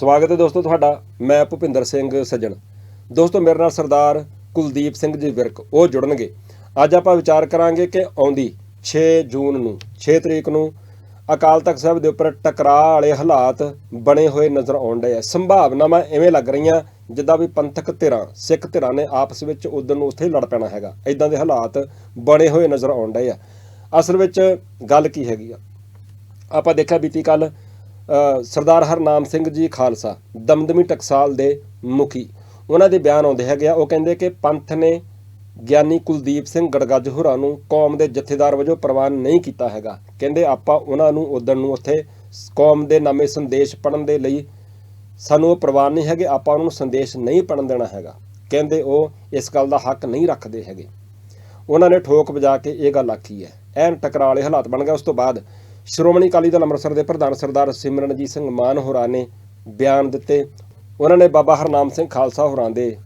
ਸਵਾਗਤ ਹੈ ਦੋਸਤੋ ਤੁਹਾਡਾ, ਮੈਂ ਭੁਪਿੰਦਰ ਸਿੰਘ ਸੱਜਣ। ਦੋਸਤੋ, ਮੇਰੇ ਨਾਲ ਸਰਦਾਰ ਕੁਲਦੀਪ ਸਿੰਘ ਜੀ ਵਿਰਕ, ਉਹ ਜੁੜਨਗੇ। ਅੱਜ ਆਪਾਂ ਵਿਚਾਰ ਕਰਾਂਗੇ ਕਿ ਆਉਂਦੀ 6 ਜੂਨ ਨੂੰ 6 ਤਰੀਕ ਨੂੰ ਅਕਾਲ ਤਖਤ ਸਾਹਿਬ ਦੇ ਉੱਪਰ ਟਕਰਾਅ ਵਾਲੇ ਹਾਲਾਤ ਬਣੇ ਹੋਏ ਨਜ਼ਰ ਆਉਣ ਡਏ ਆ। ਸੰਭਾਵਨਾਵਾਂ ਐਵੇਂ ਲੱਗ ਰਹੀਆਂ ਜਿੱਦਾਂ ਵੀ ਪੰਥਕ ਧਿਰਾਂ, ਸਿੱਖ ਧਿਰਾਂ ਨੇ ਆਪਸ ਵਿੱਚ ਉਦੋਂ ਨੂੰ ਉੱਥੇ ਲੜ ਪੈਣਾ ਹੈਗਾ। ਇਦਾਂ ਦੇ ਹਾਲਾਤ ਬਣੇ ਹੋਏ ਨਜ਼ਰ ਆਉਣ ਡਏ ਆ। ਅਸਲ ਵਿੱਚ ਗੱਲ ਕੀ ਹੈਗੀ ਆ? ਆਪਾਂ ਦੇਖਿਆ ਬੀਤੀ ਕੱਲ ਸਰਦਾਰ ਹਰਨਾਮ ਸਿੰਘ ਜੀ ਖਾਲਸਾ, ਦਮਦਮੀ ਟਕਸਾਲ ਦੇ ਮੁਖੀ। ਉਹਨਾਂ ਦੇ ਬਿਆਨ ਆਉਂਦੇ ਹੈਗੇ ਆ, ਉਹ ਕਹਿੰਦੇ ਕਿ ਪੰਥ ਨੇ ਗਿਆਨੀ ਕੁਲਦੀਪ ਸਿੰਘ ਗੜਗੱਜ ਹੋਰਾਂ ਨੂੰ ਕੌਮ ਦੇ ਜਥੇਦਾਰ ਵਜੋਂ ਪ੍ਰਵਾਨ ਨਹੀਂ ਕੀਤਾ ਹੈਗਾ। ਕਹਿੰਦੇ ਆਪਾਂ ਉਹਨਾਂ ਨੂੰ ਉਦੋਂ ਨੂੰ ਉੱਥੇ ਕੌਮ ਦੇ ਨਾਮੇ ਸੰਦੇਸ਼ ਪੜਨ ਦੇ ਲਈ ਸਾਨੂੰ ਉਹ ਪ੍ਰਵਾਨ ਨਹੀਂ ਹੈਗੇ, ਆਪਾਂ ਉਹਨਾਂ ਨੂੰ ਸੰਦੇਸ਼ ਨਹੀਂ ਪੜਨ ਦੇਣਾ ਹੈਗਾ। ਕਹਿੰਦੇ ਉਹ ਇਸ ਗੱਲ ਦਾ ਹੱਕ ਨਹੀਂ ਰੱਖਦੇ ਹੈਗੇ। ਉਹਨਾਂ ਨੇ ਠੋਕ ਵਜਾ ਕੇ ਇਹ ਗੱਲ ਆਖੀ ਹੈ। ਐਨ ਟਕਰਾਲੇ ਹਾਲਾਤ ਬਣ ਗਏ। ਉਸ ਤੋਂ ਬਾਅਦ ਸ਼੍ਰੋਮਣੀ ਅਕਾਲੀ ਦਲ ਅੰਮ੍ਰਿਤਸਰ ਦੇ ਪ੍ਰਧਾਨ ਸਰਦਾਰ ਸਿਮਰਨਜੀਤ ਸਿੰਘ ਮਾਨ ਹੋਰਾਂ ਨੇ ਬਿਆਨ ਦਿੱਤੇ। ਉਹਨਾਂ ਨੇ ਬਾਬਾ ਹਰਨਾਮ ਸਿੰਘ ਖਾਲਸਾ ਹੋਰਾਂ ਦੇ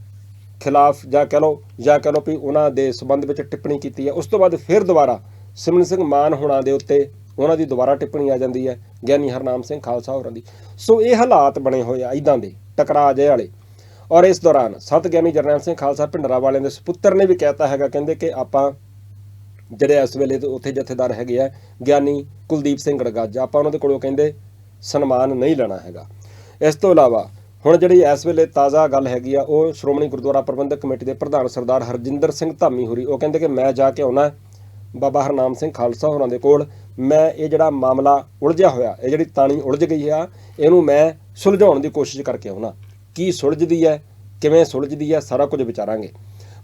ਖਿਲਾਫ ਜਾਂ ਕਹ ਲਓ, ਜਾਂ ਕਹ ਲਓ ਵੀ ਉਹਨਾਂ ਦੇ ਸਬੰਧ ਵਿੱਚ ਟਿੱਪਣੀ ਕੀਤੀ ਹੈ। ਉਸ ਤੋਂ ਬਾਅਦ ਫਿਰ ਦੁਬਾਰਾ ਸਿਮਰਨ ਸਿੰਘ ਮਾਨ ਹੋਰਾਂ ਦੇ ਉੱਤੇ ਉਹਨਾਂ ਦੀ ਦੁਬਾਰਾ ਟਿੱਪਣੀ ਆ ਜਾਂਦੀ ਹੈ, ਗਿਆਨੀ ਹਰਨਾਮ ਸਿੰਘ ਖਾਲਸਾ ਹੋਰਾਂ ਦੀ। ਸੋ ਇਹ ਹਾਲਾਤ ਬਣੇ ਹੋਏ ਆ ਇਦਾਂ ਦੇ, ਟਕਰਾਅ ਜੇ ਵਾਲੇ। ਔਰ ਇਸ ਦੌਰਾਨ ਸਤ ਗਿਆਨੀ ਜਰਨੈਲ ਸਿੰਘ ਖਾਲਸਾ ਭਿੰਡਰਾ ਵਾਲਿਆਂ ਦੇ ਸੁਪੁੱਤਰ ਨੇ ਵੀ ਕਹਿਤਾ ਹੈਗਾ, ਕਹਿੰਦੇ ਕਿ ਆਪਾਂ ਜਿਹੜੇ ਇਸ ਵੇਲੇ ਉੱਥੇ ਜਥੇਦਾਰ ਹੈਗੇ ਆ, ਗਿਆਨੀ ਕੁਲਦੀਪ ਸਿੰਘ ਗੜਗੱਜ ਆਪਾਂ ਉਹਨਾਂ ਦੇ ਕੋਲੋਂ ਕਹਿੰਦੇ ਸਨਮਾਨ ਨਹੀਂ ਲੈਣਾ ਹੈਗਾ। ਇਸ ਤੋਂ ਇਲਾਵਾ ਹੁਣ ਜਿਹੜੀ ਇਸ ਵੇਲੇ ਤਾਜ਼ਾ ਗੱਲ ਹੈਗੀ ਆ, ਉਹ ਸ਼੍ਰੋਮਣੀ ਗੁਰਦੁਆਰਾ ਪ੍ਰਬੰਧਕ ਕਮੇਟੀ ਦੇ ਪ੍ਰਧਾਨ ਸਰਦਾਰ ਹਰਜਿੰਦਰ ਸਿੰਘ ਧਾਮੀ ਹੋਰੀ, ਉਹ ਕਹਿੰਦੇ ਕਿ ਮੈਂ ਜਾ ਕੇ ਆਉਣਾ, ਬਾਬਾ ਹਰਨਾਮ ਸਿੰਘ ਖਾਲਸਾ ਹੋਰਾਂ ਦੇ ਕੋਲ, ਮੈਂ ਇਹ ਜਿਹੜਾ ਮਾਮਲਾ ਉਲਝਿਆ ਹੋਇਆ, ਇਹ ਜਿਹੜੀ ਤਾਣੀ ਉਲਝ ਗਈ ਆ, ਇਹਨੂੰ ਮੈਂ ਸੁਲਝਾਉਣ ਦੀ ਕੋਸ਼ਿਸ਼ ਕਰਕੇ ਆਉਣਾ। ਕੀ ਸੁਲਝਦੀ ਹੈ, ਕਿਵੇਂ ਸੁਲਝਦੀ ਹੈ, ਸਾਰਾ ਕੁਝ ਵਿਚਾਰਾਂਗੇ।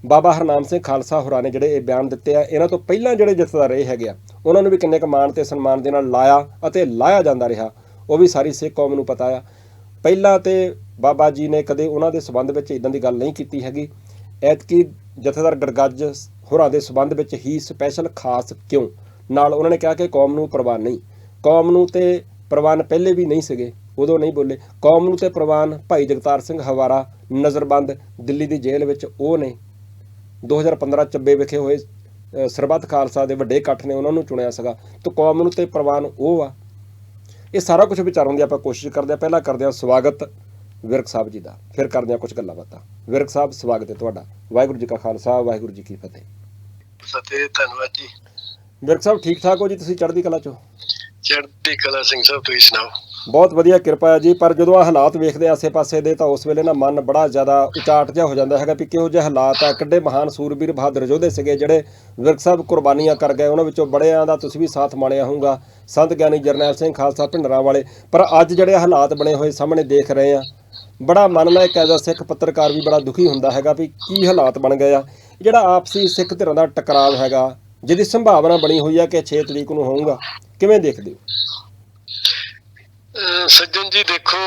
ਬਾਬਾ ਹਰਨਾਮ ਸਿੰਘ ਖਾਲਸਾ ਹੋਰਾਂ ਨੇ ਜਿਹੜੇ ਇਹ ਬਿਆਨ ਦਿੱਤੇ ਆ, ਇਹਨਾਂ ਤੋਂ ਪਹਿਲਾਂ ਜਿਹੜੇ ਜਥੇਦਾਰ ਰਹੇ ਹੈਗੇ ਆ, ਉਹਨਾਂ ਨੂੰ ਵੀ ਕਿੰਨੇ ਕੁ ਮਾਣ ਤੇ ਸਨਮਾਨ ਦੇ ਨਾਲ ਲਾਇਆ ਅਤੇ ਲਾਇਆ ਜਾਂਦਾ ਰਿਹਾ। ਉਹ ਵੀ ਸਾਰੀ ਸਿੱਖ ਕੌਮ ਨੂੰ ਪਤਾ ਆ। ਪਹਿਲਾਂ ਤੇ ਬਾਬਾ ਜੀ ਨੇ ਕਦੇ ਉਹਨਾਂ ਦੇ ਸਬੰਧ ਵਿੱਚ ਇਦਾਂ ਦੀ ਗੱਲ ਨਹੀਂ ਕੀਤੀ ਹੈਗੀ। ਐਤਕੀ ਜਥੇਦਾਰ ਗੜਗੱਜ ਹੋਰਾਂ ਦੇ ਸਬੰਧ ਵਿੱਚ ਹੀ ਸਪੈਸ਼ਲ ਖਾਸ ਕਿਉਂ? ਨਾਲ ਉਹਨਾਂ ਨੇ ਕਿਹਾ ਕਿ ਕੌਮ ਨੂੰ ਪ੍ਰਵਾਨ ਨਹੀਂ। ਕੌਮ ਨੂੰ ਤੇ ਪ੍ਰਵਾਨ ਪਹਿਲੇ ਵੀ ਨਹੀਂ ਸੀਗੇ, ਉਦੋਂ ਨਹੀਂ ਬੋਲੇ। ਕੌਮ ਨੂੰ ਤੇ ਪ੍ਰਵਾਨ ਭਾਈ ਜਗਤਾਰ ਸਿੰਘ ਹਵਾਰਾ ਨਜ਼ਰਬੰਦ ਦਿੱਲੀ ਦੀ ਜੇਲ੍ਹ ਵਿੱਚ ਉਹ ਨੇ 2015 ਚੱਬੇ ਵਿਖੇ ਹੋਏ ਸਰਬੱਤ ਖਾਲਸਾ ਦੇ ਵੱਡੇ ਇਕੱਠ ਨੇ ਉਹਨਾਂ ਨੂੰ ਚੁਣਿਆ ਸੀਗਾ ਤੇ ਕੌਮ ਨੂੰ ਤੇ ਪ੍ਰਵਾਨ ਉਹ ਆ। ਇਹ ਸਾਰਾ ਕੁਝ ਵਿਚਾਰਨ ਦੀ ਆਪਾਂ ਕੋਸ਼ਿਸ਼ ਕਰਦੇ ਆ। ਪਹਿਲਾਂ ਕਰਦੇ ਆ ਸਵਾਗਤ ਵਿਰਕ ਸਾਹਿਬ ਜੀ ਦਾ ਫਿਰ ਕਰਦੇ ਆ ਕੁਝ ਗੱਲਾਂ ਬਾਤਾਂ। ਵਿਰਕ ਸਾਹਿਬ ਸਵਾਗਤ ਹੈ ਤੁਹਾਡਾ। ਵਾਹਿਗੁਰੂ ਜੀ ਕਾ ਖਾਲਸਾ ਵਾਹਿਗੁਰੂ ਜੀ ਕੀ ਫਤਿਹ। ਫਤਿਹ ਧੰਨਵਾਦ ਜੀ। ਵਿਰਕ ਸਾਹਿਬ ਠੀਕ ਠਾਕ ਹੋ ਜੀ ਤੁਸੀਂ ਚੜ੍ਹਦੀ ਕਲਾ ਚੋਂ? ਚੜ੍ਹਦੀ ਕਲਾ ਸਿੰਘ ਸਾਹਿਬ ਤੁਸੀਂ ਸੁਣਾਓ? ਬਹੁਤ ਵਧੀਆ ਕਿਰਪਾ ਹੈ ਜੀ, ਪਰ ਜਦੋਂ ਆ ਹਾਲਾਤ ਵੇਖਦੇ ਆ ਆਸੇ-ਪਾਸੇ ਦੇ, ਤਾਂ ਉਸ ਵੇਲੇ ਨਾ ਮਨ ਬੜਾ ਜ਼ਿਆਦਾ ਉਚਾਟ ਜਿਹਾ ਹੋ ਜਾਂਦਾ ਹੈਗਾ ਵੀ ਕਿਹੋ ਜਿਹੇ ਹਾਲਾਤ ਆ। ਕਿੱਡੇ ਮਹਾਨ ਸੂਰਬੀਰ ਬਹਾਦਰ ਯੋਧੇ ਸੀਗੇ ਜਿਹੜੇ ਵਿਰਕ ਸਾਹਿਬ ਕੁਰਬਾਨੀਆਂ ਕਰ ਗਏ। ਉਹਨਾਂ ਵਿੱਚੋਂ ਬੜਿਆਂ ਦਾ ਤੁਸੀਂ ਵੀ ਸਾਥ ਮਾਣਿਆ ਹੋਊਗਾ, ਸੰਤ ਗਿਆਨੀ ਜਰਨੈਲ ਸਿੰਘ ਖਾਲਸਾ ਭਿੰਡਰਾਂ ਵਾਲੇ। ਪਰ ਅੱਜ ਜਿਹੜੇ ਹਾਲਾਤ ਬਣੇ ਹੋਏ ਸਾਹਮਣੇ ਦੇਖ ਰਹੇ ਆ, ਬੜਾ ਮਨ ਨਾਲ ਇੱਕ ਐਜ਼ਾ ਸਿੱਖ ਪੱਤਰਕਾਰ ਵੀ ਬੜਾ ਦੁਖੀ ਹੁੰਦਾ ਹੈਗਾ ਵੀ ਕੀ ਹਾਲਾਤ ਬਣ ਗਏ ਆ। ਜਿਹੜਾ ਆਪਸੀ ਸਿੱਖ ਧਿਰਾਂ ਦਾ ਟਕਰਾਅ ਹੈਗਾ, ਜਿਹਦੀ ਸੰਭਾਵਨਾ ਬਣੀ ਹੋਈ ਆ ਕਿ 6 ਤਰੀਕ ਨੂੰ ਹੋਊਗਾ, ਕਿਵੇਂ ਦੇਖਦੇ ਹੋ? ਸੱਜਣ ਜੀ ਦੇਖੋ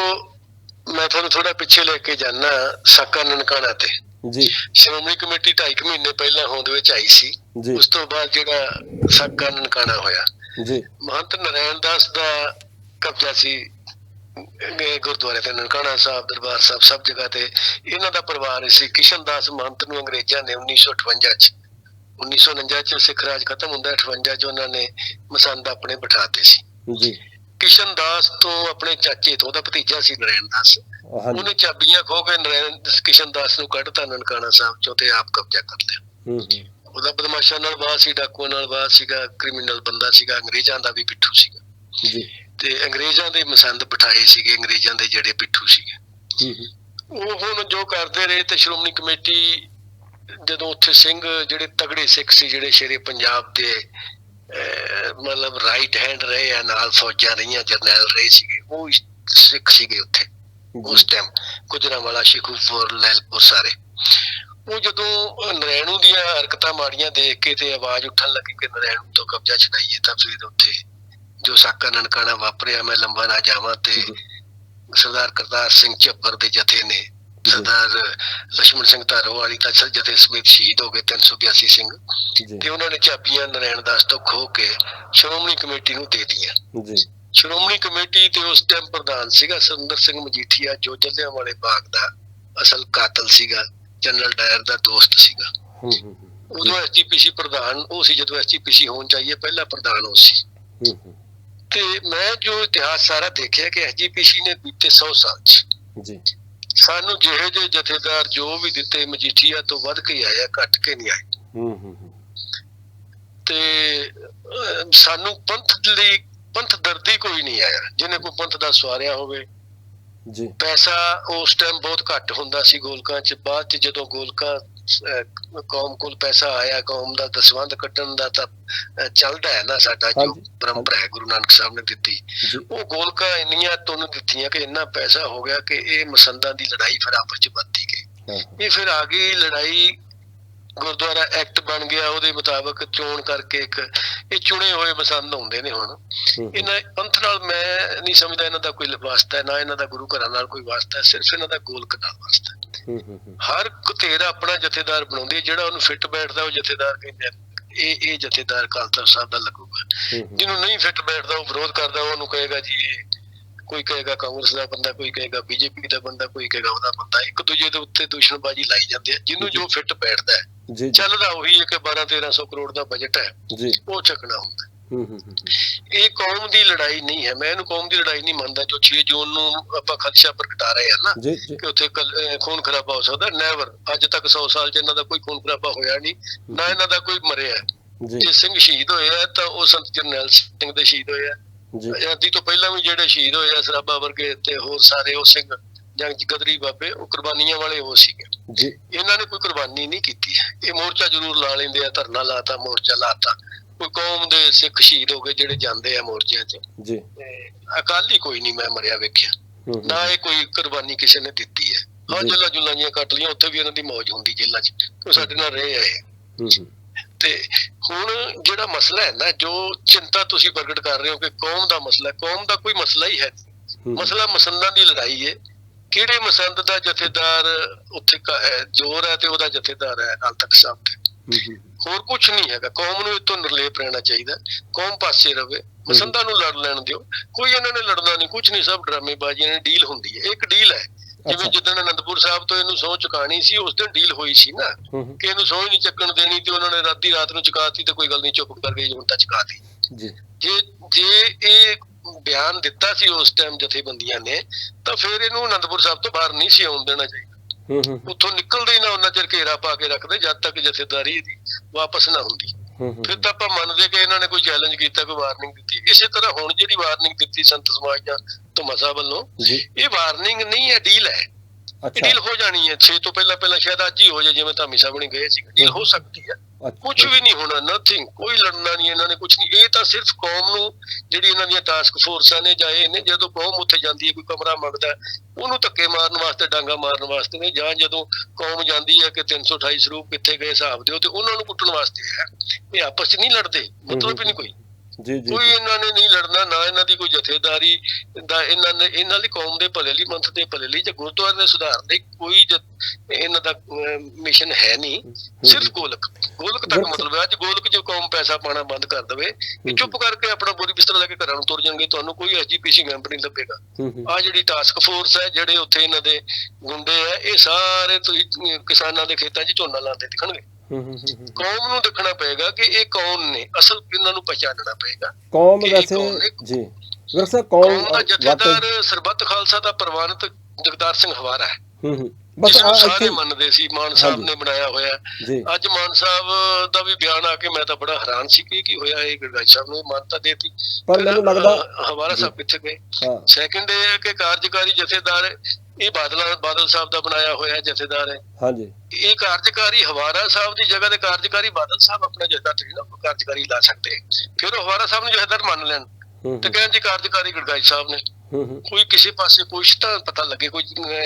ਮੈਂ ਤੁਹਾਨੂੰ ਥੋੜਾ ਪਿੱਛੇ ਲੈ ਕੇ ਜਾਣਾ ਸਾਕਾ ਨਨਕਾਣਾ ਤੇ। ਜੀ। ਸ਼੍ਰੋਮਣੀ ਕਮੇਟੀ 2.5 ਮਹੀਨੇ ਪਹਿਲਾਂ ਹੋਂਦ ਵਿੱਚ ਆਈ ਸੀ। ਉਸ ਤੋਂ ਬਾਅਦ ਜਿਹੜਾ ਸਾਕਾ ਨਨਕਾਣਾ ਹੋਇਆ। ਜੀ। ਮਹੰਤ ਨਰੈਣ ਦਾਸ ਦਾ ਕਬਜ਼ਾ ਸੀ ਅਹ ਗੁਰਦੁਆਰੇ ਤੇ ਨਨਕਾਣਾ ਸਾਹਿਬ ਦਰਬਾਰ ਸਾਹਿਬ ਸਭ ਜਗ੍ਹਾ ਤੇ। ਇਹਨਾਂ ਦਾ ਪਰਿਵਾਰ ਸੀ। ਕਿਸ਼ਨ ਦਾਸ ਮਹੰਤ ਨੂੰ ਅੰਗਰੇਜ਼ਾਂ ਨੇ 1958 ਚ 1949 ਚ ਸਿੱਖ ਰਾਜ ਖਤਮ ਹੁੰਦਾ 58 ਚ ਉਹਨਾਂ ਨੇ ਮਸੰਦ ਆਪਣੇ ਬਿਠਾਤੇ ਸੀ। ਜੀ। ਕਿਸ਼ਨ ਦਾਸ ਤੋਂ ਆਪਣੇ ਚਾਚੇ ਤੋਂ ਉਹਦਾ ਭਤੀਜਾ ਸੀ ਨਰੈਣ ਦਾਸ ਉਹਨੇ ਚਾਬੀਆਂ ਖੋ ਕੇ ਨਰੈਣ ਕਿਸ਼ਨ ਦਾਸ ਨੂੰ ਕੱਢਤਾ ਨਨਕਾਣਾ ਸਾਹਿਬ ਚੋਂ ਤੇ ਆਪ ਕਬਜ਼ਾ ਕਰ ਲਿਆ। ਹੂੰ ਹੂੰ। ਉਹਦਾ ਬਦਮਾਸ਼ਾਂ ਨਾਲ ਬਾਤ ਸੀ ਡਾਕੂਆਂ ਨਾਲ ਬਾਤ ਸੀਗਾ ਕ੍ਰਿਮੀਨਲ ਬੰਦਾ ਸੀਗਾ ਅੰਗਰੇਜ਼ਾਂ ਦਾ ਵੀ ਪਿੱਠੂ ਸੀਗਾ। ਜੀ। ਤੇ ਅੰਗਰੇਜ਼ਾਂ ਦੇ ਮਸੰਦ ਬਿਠਾਏ ਸੀਗੇ ਅੰਗਰੇਜ਼ਾਂ ਦੇ ਜਿਹੜੇ ਪਿੱਠੂ ਸੀਗੇ। ਹੂੰ। ਉਹ ਹੁਣ ਜੋ ਕਰਦੇ ਰਹੇ ਤੇ ਸ਼੍ਰੋਮਣੀ ਕਮੇਟੀ ਜਦੋਂ ਉੱਥੇ ਸਿੰਘ ਜਿਹੜੇ ਤਗੜੇ ਸਿੱਖ ਸੀ ਜਿਹੜੇ ਸ਼ੇਰੇ ਪੰਜਾਬ ਦੇ ਮਤਲਬ ਰਾਈਟ ਹੈਂਡ ਰਹੇ ਆ ਨਾਲ ਫੌਜਾਂ ਰਹੀਆਂ ਜਰਨੈਲ ਰਹੇ ਸੀਗੇ ਉਹ ਸਿੱਖ ਸੀਗੇ ਉੱਥੇ ਉਸ ਟਾਈਮ ਗੁਜਰਾਂ ਵਾਲਾ ਸ਼ੇਖੂਪੁਰ ਲੈਲਪੁਰ ਸਾਰੇ ਉਹ ਜਦੋਂ ਨਰੈਣੂ ਦੀਆਂ ਹਰਕਤਾਂ ਮਾੜੀਆਂ ਦੇਖ ਕੇ ਤੇ ਆਵਾਜ਼ ਉੱਠਣ ਲੱਗੀ ਕਿ ਨਰੈਣੂ ਤੋਂ ਕਬਜ਼ਾ ਛਡਾਈਏ ਤਾਂ ਫਿਰ ਉੱਥੇ ਜੋ ਸਾਕਾ ਨਨਕਾਣਾ ਵਾਪਰਿਆ ਮੈਂ ਲੰਬਾ ਨਾ ਜਾਵਾਂ ਤੇ। ਸਰਦਾਰ ਕਰਤਾਰ ਸਿੰਘ ਝੱਬਰ ਦੇ ਜਥੇ ਨੇ ਸਰਦਾਰ ਲక్ష్మణ ਸਿੰਘ ਧਾਰੋਵਾਲੀ ਦਾ ਜਥੇ ਸਮੇਤ ਸ਼ਹੀਦ ਹੋ ਗਏ 382 ਸਿੰਘ। ਤੇ ਉਹਨਾਂ ਨੇ ਚਾਬੀਆਂ ਨਰੈਣ ਦਾਸ ਤੋਂ ਖੋ ਕੇ ਸ਼੍ਰੋਮਣੀ ਕਮੇਟੀ ਨੂੰ ਦੇ ਦਿੱਤੀਆਂ। ਜੀ। ਸ਼੍ਰੋਮਣੀ ਕਮੇਟੀ ਤੇ ਉਸ ਟਾਈਮ ਪ੍ਰਧਾਨ ਸੀਗਾ ਸੁੰਦਰ ਸਿੰਘ ਮਜੀਠੀਆ ਜੋ ਜੱਲਿਆਂ ਵਾਲੇ ਬਾਗ ਦਾ ਅਸਲ ਕਾਤਲ ਸੀਗਾ ਜਨਰਲ ਡਾਇਰ ਦਾ ਦੋਸਤ ਸੀਗਾ। ਉਦੋਂ ਐਸਜੀਪੀਸੀ ਪ੍ਰਧਾਨ ਉਹ ਸੀ ਜਦੋਂ ਐਸਜੀਪੀਸੀ ਹੋਣ ਚਾਹੀਏ ਪਹਿਲਾ ਪ੍ਰਧਾਨ ਉਹ ਸੀ। ਤੇ ਮੈਂ ਜੋ ਇਤਿਹਾਸ ਸਾਰਾ ਦੇਖਿਆ ਕਿ ਐਸਜੀਪੀਸੀ ਨੇ ਬੀਤੇ 100 ਸਾਲ ਚ ਜੀ। ਸਾਨੂੰ ਜਿਹੇ ਜਿਹੇ ਜਥੇਦਾਰ ਜੋ ਵੀ ਦਿੱਤੇ ਮਜੀਠੀਆ ਤੋਂ ਵੱਧ ਕੇ ਆਇਆ ਘੱਟ ਕੇ ਨਹੀਂ ਆਏ। ਹੂੰ ਹੂੰ ਤੇ ਸਾਨੂੰ ਪੰਥ ਲਈ ਪੰਥ ਦਰਦੀ ਕੋਈ ਨਹੀਂ ਆਇਆ। ਜਿਹਨੇ ਕੋਈ ਪੰਥ ਦਾ ਸਵਾਰਿਆ ਹੋਵੇ। ਜੀ। ਪੈਸਾ ਉਸ ਟਾਈਮ ਬਹੁਤ ਘੱਟ ਹੁੰਦਾ ਸੀ ਗੋਲਕਾਂ 'ਚ। ਬਾਅਦ 'ਚ ਜਦੋਂ ਗੋਲਕਾਂ ਕੌਮ ਕੋਲ ਪੈਸਾ ਆਇਆ ਕੌਮ ਦਾ ਦਸਵੰਧ ਕੱਢਣ ਦਾ ਤਾਂ ਚੱਲਦਾ ਹੈ ਨਾ ਸਾਡਾ ਜੋ। ਪਰੰਪਰਾ ਹੈ ਗੁਰੂ ਨਾਨਕ ਸਾਹਿਬ ਨੇ ਦਿੱਤੀ। ਉਹ ਗੋਲਕਾਂ ਇੰਨੀਆਂ ਤੁਨ ਦਿੱਤੀਆਂ ਕਿ ਇੰਨਾ ਪੈਸਾ ਹੋ ਗਿਆ ਕਿ ਇਹ ਮਸੰਦਾਂ ਦੀ ਲੜਾਈ ਫਿਰ ਆਪਸ 'ਚ ਵੱਧਦੀ ਗਈ। ਇਹ ਫਿਰ ਆ ਗਈ ਲੜਾਈ ਗੁਰਦੁਆਰਾ ਐਕਟ ਬਣ ਗਿਆ ਉਹਦੇ ਮੁਤਾਬਕ ਚੋਣ ਕਰਕੇ ਇੱਕ ਇਹ ਚੁਣੇ ਹੋਏ ਮਸੰਦ ਹੁੰਦੇ ਨੇ ਹੁਣ। ਇਹਨਾਂ ਪੰਥ ਨਾਲ ਮੈਂ ਨਹੀਂ ਸਮਝਦਾ ਇਹਨਾਂ ਦਾ ਕੋਈ ਵਾਸਤਾ ਹੈ ਨਾ ਇਹਨਾਂ ਦਾ ਗੁਰੂ ਘਰਾਂ ਨਾਲ ਕੋਈ ਵਾਸਤਾ ਹੈ ਸਿਰਫ ਇਹਨਾਂ ਦਾ ਗੋਲਕ ਨਾਲ ਵਾਸਤਾ ਹਰ ਧੇਰ ਆਪਣਾ ਜਥੇਦਾਰ ਬਣਾਉਂਦੀ ਹੈ ਜਿਹੜਾ ਉਹਨੂੰ ਫਿੱਟ ਬੈਠਦਾ ਉਹ ਜਥੇਦਾਰ ਕਹਿੰਦੇ ਆ। ਇਹ ਇਹ ਜਥੇਦਾਰ ਅਕਾਲ ਤਖਤ ਸਾਹਿਬ ਦਾ ਲੱਗੂਗਾ। ਜਿਹਨੂੰ ਨਹੀਂ ਫਿੱਟ ਬੈਠਦਾ ਉਹ ਵਿਰੋਧ ਕਰਦਾ ਉਹਨੂੰ ਕਹੇਗਾ ਜੀ ਇਹ ਕੋਈ ਕਹੇਗਾ ਕਾਂਗਰਸ ਦਾ ਬੰਦਾ ਕੋਈ ਕਹੇਗਾ ਬੀਜੇਪੀ ਦਾ ਬੰਦਾ ਕੋਈ ਕਹੇਗਾ ਉਹਦਾ ਬੰਦਾ। ਇੱਕ ਦੂਜੇ ਦੇ ਉੱਤੇ ਦੁਸ਼ਮਣਬਾਜ਼ੀ ਲਾਈ ਜਾਂਦੇ ਆ। ਜਿਹਨੂੰ ਜੋ। ਫਿੱਟ ਬੈਠਦਾ ਹੈ। ਚੱਲਦਾ ਉਹੀ ਹੈ ਕਿ 12 1300 ਕਰੋੜ ਦਾ ਬਜਟ ਹੈ। ਉਹ ਚੱਕਣਾ ਹੁੰਦਾ। ਇਹ ਕੌਮ ਦੀ ਲੜਾਈ ਨਹੀਂ ਹੈ। ਮੈਂ ਇਹਨੂੰ ਕੌਮ ਦੀ ਲੜਾਈ ਨਹੀਂ ਮੰਨਦਾ ਜੋ 6 ਜੂਨ ਨੂੰ ਆਪਾਂ ਖਦਸ਼ਾ ਪ੍ਰਗਟਾ ਰਹੇ ਹਾਂ ਨਾ ਕਿ ਉੱਥੇ ਖੂਨ ਖਰਾਬਾ ਹੋ ਸਕਦਾ। ਨੈਵਰ ਅੱਜ ਤੱਕ 100 ਸਾਲ ਚ ਇਹਨਾਂ ਦਾ ਕੋਈ ਖੂਨ ਖਰਾਬਾ ਹੋਇਆ ਨਹੀਂ ਨਾ ਇਹਨਾਂ ਦਾ ਕੋਈ ਮਰਿਆ। ਹੈ। ਜੀ ਸਿੰਘ ਸ਼ਹੀਦ ਹੋਏ ਆ ਤਾਂ ਉਹ ਸੰਤ ਜਰਨੈਲ ਸਿੰਘ ਦੇ ਸ਼ਹੀਦ ਹੋਏ ਆ। ਜੀ। ਆਜ਼ਾਦੀ ਤੋਂ ਪਹਿਲਾਂ ਵੀ ਜਿਹੜੇ ਸ਼ਹੀਦ ਹੋਏ ਆ ਸਰਾਬਾ ਵਰਗੇ ਤੇ ਹੋਰ ਸਾਰੇ ਉਹ ਸਿੰਘ ਜੰਗ ਗਦਰੀ ਬਾਬੇ ਉਹ ਕੁਰਬਾਨੀਆਂ ਵਾਲੇ ਉਹ ਸੀਗੇ। ਜੀ। ਇਹਨਾਂ ਨੇ ਕੋਈ ਕੁਰਬਾਨੀ ਨਹੀਂ ਕੀਤੀ। ਇਹ ਮੋਰਚਾ ਜ਼ਰੂਰ ਲਾ ਲੈਂਦੇ ਆ ਧਰਨਾ ਲਾਤਾ ਮੋਰਚਾ ਲਾਤਾ। ਕੋਈ ਕੌਮ ਦੇ ਸਿੱਖ ਸ਼ਹੀਦ ਹੋ ਗਏ ਜਿਹੜੇ ਜਾਂਦੇ ਆ ਮੋਰਚਿਆਂ 'ਚ। ਜੀ। ਤੇ ਅਕਾਲੀ ਕੋਈ ਨਹੀਂ ਮੈਂ ਮਰਿਆ ਵੇਖਿਆ। ਨਾ ਇਹ ਕੋਈ ਕੁਰਬਾਨੀ ਕਿਸੇ ਨੇ ਦਿੱਤੀ ਹੈ। ਹਾਂ। ਜੇਲਾਂ ਜੁਲਾਂ ਜੀਆਂ ਕੱਟ ਲੀਆਂ ਉੱਥੇ ਵੀ ਇਹਨਾਂ ਦੀ ਮੌਜ ਹੁੰਦੀ ਜੇਲਾਂ 'ਚ। ਉਹ ਸਾਡੇ ਨਾਲ ਰਹੇ ਆ ਇਹ। ਹੂੰ ਹੂੰ। ਤੇ ਹੁਣ ਜਿਹੜਾ ਮਸਲਾ ਹੈ ਨਾ ਜੋ ਚਿੰਤਾ ਤੁਸੀਂ ਪ੍ਰਗਟ ਕਰ ਰਹੇ ਹੋ ਕਿ ਕੌਮ ਦਾ ਮਸਲਾ ਕੌਮ ਦਾ ਕੋਈ ਮਸਲਾ ਹੀ ਹੈ। ਮਸਲਾ ਮਸੰਦਾਂ ਦੀ ਲੜਾਈ ਹੈ। ਕਿਹੜੇ ਮਸੰਦ ਦਾ ਜਥੇਦਾਰ ਉੱਥੇ ਜ਼ੋਰ ਹੈ ਤੇ ਉਹਦਾ ਜਥੇਦਾਰ ਹੈ ਅਕਾਲ ਤਖਤ ਸਾਹਿਬ ਤੇ। ਹੂੰ ਹੂੰ। ਹੋਰ ਕੁਝ ਨਹੀਂ ਹੈਗਾ। ਕੌਮ ਨੂੰ ਇਤੋਂ ਨਿਰਲੇਪ ਰਹਿਣਾ ਚਾਹੀਦਾ। ਕੌਮ ਪਾਸੇ ਰਵੇ। ਮਸੰਦਾਂ ਨੂੰ ਲੜ ਲੈਣ ਦਿਓ। ਕੋਈ ਇਹਨਾਂ ਨੇ ਲੜਨਾ ਨਹੀਂ। ਕੁਝ ਨਹੀਂ ਸਭ ਡਰਾਮੇਬਾਜ਼ੀ ਨੇ ਡੀਲ ਹੁੰਦੀ ਹੈ। ਇੱਕ ਡੀਲ ਹੈ। ਜਿਵੇਂ ਜਿੱਦਣ ਅਨੰਦਪੁਰ ਸਾਹਿਬ ਤੋਂ ਇਹਨੂੰ ਸਹੁੰ ਚੁਕਾਣੀ ਸੀ ਉਸ ਦਿਨ ਡੀਲ ਹੋਈ ਸੀ ਨਾ। ਕਿ ਇਹਨੂੰ ਹੀ ਨਹੀਂ ਚੱਕਣ ਦੇਣੀ ਤੇ ਉਹਨਾਂ ਨੇ ਰਾਤੀ ਰਾਤ ਨੂੰ ਚੁਕਾਤੀ ਤੇ ਕੋਈ ਗੱਲ ਨਹੀਂ ਚੁੱਪ ਕਰਕੇ ਹੁਣ ਤਾਂ ਚੁਕਾਤੀ। ਜੀ। ਜੇ ਜੇ ਇਹ ਬਿਆਨ ਦਿੱਤਾ ਸੀ ਉਸ ਟਾਈਮ ਜਥੇਬੰਦੀਆਂ ਨੇ ਤਾਂ ਫਿਰ ਇਹਨੂੰ ਅਨੰਦਪੁਰ ਸਾਹਿਬ ਤੋਂ ਬਾਹਰ ਨਹੀਂ ਸੀ ਆਉਣ ਦੇਣਾ ਚਾਹੀਦਾ। ਹੂੰ ਹੂੰ। ਉੱਥੋਂ ਨਿਕਲਦੇ ਹੀ ਨਾ ਉਹਨਾਂ ਚਿਰ ਘੇਰਾ ਪਾ ਕੇ ਰੱਖਦੇ ਜਦ ਤੱਕ ਜਥੇਦਾਰੀ ਇਹਦੀ ਵਾਪਸ ਨਾ ਹੁੰਦੀ। ਫਿਰ ਤਾਂ ਆਪਾਂ ਮੰਨਦੇ ਕਿ ਇਹਨਾਂ ਨੇ ਕੋਈ ਚੈਲੰਜ ਕੀਤਾ ਕੋਈ ਵਾਰਨਿੰਗ ਦਿੱਤੀ। ਇਸੇ ਤਰ੍ਹਾਂ ਹੁਣ ਜਿਹੜੀ ਵਾਰਨਿੰਗ ਦਿੱਤੀ ਸੰਤ ਸਮਾਜ ਜਾਂ ਧੁਮਾ ਵੱਲੋਂ ਜੀ। ਇਹ ਵਾਰਨਿੰਗ ਨਹੀਂ ਹੈ ਡੀਲ ਹੈ। ਡੀਲ ਹੋ ਜਾਣੀ ਹੈ। 6 ਤੋਂ ਪਹਿਲਾਂ ਪਹਿਲਾਂ ਸ਼ਾਇਦ ਅੱਜ ਹੀ ਹੋ ਜਾਏ ਜਿਵੇਂ ਧਾਮੀ ਸਾਹਿਬ ਨੇ ਗਏ ਸੀ ਡੀਲ ਹੋ ਸਕਦੀ ਹੈ। ਕੁਝ ਵੀ ਨਹੀਂ ਹੋਣਾ ਨਥਿੰਗ ਕੋਈ ਲੜਨਾ ਨਹੀਂ ਇਹਨਾਂ ਨੇ ਕੁਝ ਨਹੀਂ। ਇਹ ਤਾਂ ਸਿਰਫ ਕੌਮ ਨੂੰ ਜਿਹੜੀ ਇਹਨਾਂ ਦੀਆਂ ਟਾਸਕ ਫੋਰਸਾਂ ਨੇ ਜਾਂ ਇਹ ਨੇ ਜਦੋਂ ਕੌਮ ਉੱਥੇ ਜਾਂਦੀ ਹੈ ਕੋਈ ਕਮਰਾ ਮੰਗਦਾ ਉਹਨੂੰ ਧੱਕੇ ਮਾਰਨ ਵਾਸਤੇ ਡਾਂਗਾ ਮਾਰਨ ਵਾਸਤੇ ਨੇ ਜਾਂ ਜਦੋਂ ਕੌਮ ਜਾਂਦੀ ਹੈ ਕਿ 328 ਸਰੂਪ ਕਿੱਥੇ ਗਏ ਹਿਸਾਬ ਦਿਓ ਤੇ ਉਹਨਾਂ ਨੂੰ ਕੁੱਟਣ ਵਾਸਤੇ ਹੈ। ਇਹ ਆਪਸ 'ਚ ਨਹੀਂ ਲੜਦੇ। ਮਤਲਬ ਹੀ ਨਹੀਂ ਕੋਈ। ਜੀ ਜੀ ਕੋਈ ਇਹਨਾਂ ਨੇ ਨਹੀਂ ਲੜਨਾ ਨਾ ਇਹਨਾਂ ਦੀ ਕੋਈ ਜਥੇਦਾਰੀ ਦਾ ਇਹਨਾਂ ਨੇ ਇਹਨਾਂ ਦੀ ਕੌਮ ਦੇ ਭਲੇ ਲਈ ਮੰਥ ਦੇ ਭਲੇ ਲਈ ਜਾਂ ਗੁਰਦੁਆਰੇ ਦੇ ਸੁਧਾਰ ਲਈ ਕੋਈ ਇਹਨਾਂ ਦਾ ਮਿਸ਼ਨ ਹੈ ਨਹੀਂ। ਸਿਰਫ ਗੋਲਕ। ਗੋਲਕ ਤੱਕ ਬਿਲਕੁਲ। ਮਤਲਬ ਹੈ ਅੱਜ ਗੋਲਕ ਜੋ ਕੌਮ ਪੈਸਾ ਪਾਣਾ ਬੰਦ ਕਰ ਦਵੇ ਚੁੱਪ ਕਰਕੇ ਆਪਣਾ ਬੋਰੀ ਬਿਸਤਰਾ ਲੈ ਕੇ ਘਰਾਂ ਨੂੰ ਤੁਰ ਜਾਣਗੇ ਤੁਹਾਨੂੰ ਕੋਈ ਐਸਜੀਪੀਸੀ ਮੈਂਬਰ ਨਹੀਂ ਲੱਭੇਗਾ। ਆ ਜਿਹੜੀ ਟਾਸਕ ਫੋਰਸ ਹੈ ਜਿਹੜੇ ਉੱਥੇ ਇਹਨਾਂ ਦੇ ਗੁੰਡੇ ਆ ਇਹ ਸਾਰੇ ਤੁਸੀਂ ਕਿਸਾਨਾਂ ਦੇ ਖੇਤਾਂ 'ਚ ਝੋਨਾ ਲਾਉਂਦੇ ਦਿਖਣਗੇ। ਕੌਮ ਨੂੰ ਦੇਖਣਾ ਪਏਗਾ ਕਿ ਇਹ ਕੌਣ ਨੇ ਅਸਲ ਇਹਨਾਂ ਨੂੰ ਪਛਾਣਨਾ ਪਏਗਾ। ਕੌਮ ਵੈਸੇ? ਜੀ ਵੈਸੇ ਕੌਮ ਦਾ ਜਥੇਦਾਰ ਸਰਬੱਤ ਖਾਲਸਾ ਦਾ ਪ੍ਰਵਾਨਿਤ ਜਗਤਾਰ ਸਿੰਘ ਹਵਾਰਾ ਹੈ। ਹੂੰ ਹੂੰ। ਬਸ ਸਾਰੇ ਮੰਨਦੇ ਸੀ ਮਾਨ ਸਾਹਿਬ। ਨੇ ਬਣਾਇਆ ਹੋਇਆ ਅੱਜ ਮਾਨ ਸਾਹਿਬ ਦਾ ਵੀ ਬਿਆਨ ਆ ਕੇ ਮੈਂ ਤਾਂ ਬੜਾ ਹੈਰਾਨ ਸੀ ਕਿ ਕੀ ਹੋਇਆ ਇਹ ਗਰਗਾਈ ਸਾਹਿਬ ਨੂੰ ਮਾਨਤਾ ਦੇਤੀ। ਪਰ ਮੈਨੂੰ ਲੱਗਦਾ ਹਵਾਰਾ। ਸਾਹਿਬ ਕਿੱਥੇ ਗਏ? ਸੈਕਿੰਡ ਇਹ ਹੈ ਕਿ ਕਾਰਜਕਾਰੀ ਜਥੇਦਾਰ ਇਹ ਬਾਦਲ ਬਾਦਲ ਸਾਹਿਬ ਦਾ ਬਣਾਇਆ ਹੋਇਆ ਜਥੇਦਾਰ ਹੈ। ਹਾਂਜੀ। ਇਹ ਕਾਰਜਕਾਰੀ ਹਵਾਰਾ ਸਾਹਿਬ ਦੀ ਜਗ੍ਹਾ ਤੇ ਕਾਰਜਕਾਰੀ ਬਾਦਲ ਸਾਹਿਬ ਆਪਣਾ ਜਥੇਦਾਰ ਨਹੀਂ ਨਾ ਕਾਰਜਕਾਰੀ ਲਾ ਸਕਦੇ ਫਿਰ ਉਹ ਹਵਾਰਾ ਸਾਹਿਬ ਨੂੰ ਜਥੇਦਾਰ ਮੰਨ ਲੈਣ। ਤੇ ਕਹਿਣ ਜੀ ਕਾਰਜਕਾਰੀ ਗੜਗਾਈ ਸਾਹਿਬ ਨੇ। ਕੋਈ ਕਿਸੇ ਪਾਸੇ ਕੁਛ ਤਾਂ ਪਤਾ ਲੱਗੇ ਕੋਈ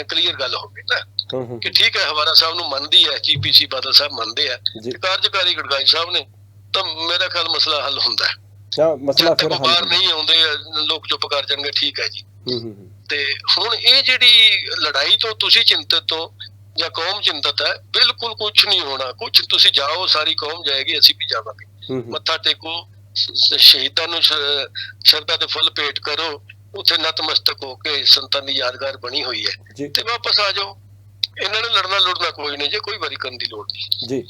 ਕਲੀਅਰ ਗੱਲ ਹੋਵੇ ਨਾ। ਕਿ ਠੀਕ ਹੈ ਹਵਾਰਾ ਸਾਹਿਬ ਨੂੰ ਮੰਨਦੀ ਹੈ ਜੀਪੀਸੀ ਬਾਦਲ ਸਾਹਿਬ ਮੰਨਦੇ ਆ। ਤੇ ਕਾਰਜਕਾਰੀ ਗੜਗਾਈ ਸਾਹਿਬ ਨੇ ਤਾਂ ਮੇਰਾ ਖਿਆਲ ਮਸਲਾ ਹੱਲ ਹੁੰਦਾ ਹੈ। ਮਸਲਾ ਫਿਰ ਹੱਲ ਨਹੀਂ ਆਉਂਦੇ ਲੋਕ ਚੁੱਪ ਕਰ ਜਾਣਗੇ ਠੀਕ ਹੈ ਜੀ। ਹੂੰ ਹੂੰ। ਤੇ ਹੁਣ ਇਹ ਜਿਹੜੀ ਲੜਾਈ ਤੋਂ ਤੁਸੀਂ ਚਿੰਤਤ ਹੋ ਜਾਂ ਕੌਮ ਚਿੰਤਤ ਹੈ ਬਿਲਕੁਲ ਕੁਝ ਨਹੀਂ ਹੋਣਾ ਕੁਝ ਤੁਸੀਂ ਜਾਓ ਸਾਰੀ ਕੌਮ ਜਾਏਗੀ ਅਸੀਂ ਵੀ ਜਾਵਾਂਗੇ। ਮੱਥਾ ਟੇਕੋ ਸ਼ਹੀਦਾਂ ਨੂੰ ਸ਼ਰਧਾ ਦੇ ਫੁੱਲ ਭੇਟ ਕਰੋ ਉੱਥੇ ਨਤਮਸਤਕ ਹੋ ਕੇ ਸੰਤਾਂ ਦੀ ਯਾਦਗਾਰ ਬਣੀ ਹੋਈ ਹੈ। ਤੇ ਵਾਪਸ ਆ ਜਾਓ। ਇਹਨਾਂ ਨੇ ਲੜਨਾ ਲੁੜਨਾ ਕੋਈ ਨਹੀਂ ਜੇ ਕੋਈ ਵਾਰੀ ਕਰਨ ਦੀ ਲੋੜ ਨਹੀਂ। ਜੀ।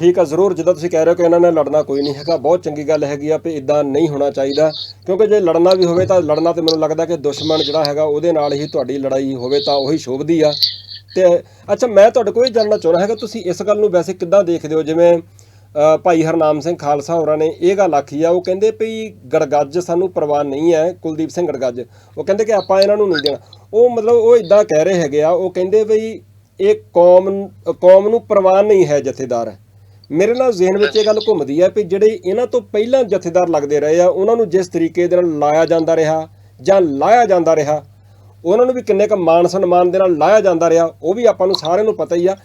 ਠੀਕ ਆ, ਜ਼ਰੂਰ ਜਿੱਦਾਂ ਤੁਸੀਂ ਕਹਿ ਰਹੇ ਹੋ ਕਿ ਇਹਨਾਂ ਨੇ ਲੜਨਾ ਕੋਈ ਨਹੀਂ ਹੈਗਾ, ਬਹੁਤ ਚੰਗੀ ਗੱਲ ਹੈਗੀ ਆ ਵੀ ਇਦਾਂ ਨਹੀਂ ਹੋਣਾ ਚਾਹੀਦਾ, ਕਿਉਂਕਿ ਜੇ ਲੜਨਾ ਵੀ ਹੋਵੇ ਤਾਂ ਲੜਨਾ ਤੇ ਮੈਨੂੰ ਲੱਗਦਾ ਕਿ ਦੁਸ਼ਮਣ ਜਿਹੜਾ ਹੈਗਾ ਉਹਦੇ ਨਾਲ ਹੀ ਤੁਹਾਡੀ ਲੜਾਈ ਹੋਵੇ ਤਾਂ ਉਹੀ ਸ਼ੋਭਦੀ ਆ। ਤੇ ਅੱਛਾ, ਮੈਂ ਤੁਹਾਡੇ ਕੋਲ ਇਹ ਜਾਣਨਾ ਚਾਹੁੰਦਾ ਹੈਗਾ, ਤੁਸੀਂ ਇਸ ਗੱਲ ਨੂੰ ਵੈਸੇ ਕਿੱਦਾਂ ਦੇਖਦੇ ਹੋ? ਜਿਵੇਂ ਭਾਈ ਹਰਨਾਮ ਸਿੰਘ ਖਾਲਸਾ ਹੋਰਾਂ ਨੇ ਇਹ ਗੱਲ ਆਖੀ ਆ, ਉਹ ਕਹਿੰਦੇ ਵੀ ਗੜਗੱਜ ਸਾਨੂੰ ਪਰਵਾਹ ਨਹੀਂ ਹੈ, ਕੁਲਦੀਪ ਸਿੰਘ ਗੜਗੱਜ। ਉਹ ਕਹਿੰਦੇ ਕਿ ਆਪਾਂ ਇਹਨਾਂ ਨੂੰ ਨਹੀਂ ਦੇਣਾ। ਉਹ ਮਤਲਬ ਉਹ ਇਦਾਂ ਕਹਿ ਰਹੇ ਹੈਗੇ ਆ, ਉਹ ਕਹਿੰਦੇ ਵੀ ਇਹ ਕੌਮ ਕੌਮ ਨੂੰ ਪਰਵਾਹ ਨਹੀਂ ਹੈ ਜਥੇਦਾਰ। ਮੇਰੇ ਨਾਲ ਜ਼ਿਹਨ ਵਿੱਚ ਇਹ ਗੱਲ ਘੁੰਮਦੀ ਹੈ ਵੀ ਜਿਹੜੇ ਇਹਨਾਂ ਤੋਂ ਪਹਿਲਾਂ ਜਥੇਦਾਰ ਲੱਗਦੇ ਰਹੇ ਆ ਉਹਨਾਂ ਨੂੰ ਜਿਸ ਤਰੀਕੇ ਦੇ ਨਾਲ ਲਾਇਆ ਜਾਂਦਾ ਰਿਹਾ ਜਾਂ ਲਾਇਆ ਜਾਂਦਾ ਰਿਹਾ ਉਹਨਾਂ ਨੂੰ ਵੀ ਕਿੰਨੇ ਕ ਮਾਣ ਸਨਮਾਨ ਦੇ ਨਾਲ ਲਾਇਆ ਜਾਂਦਾ ਰਿਹਾ ਉਹ ਵੀ ਆਪਾਂ ਨੂੰ ਸਾਰਿਆਂ ਨੂੰ ਪਤਾ ਹੀ ਆ।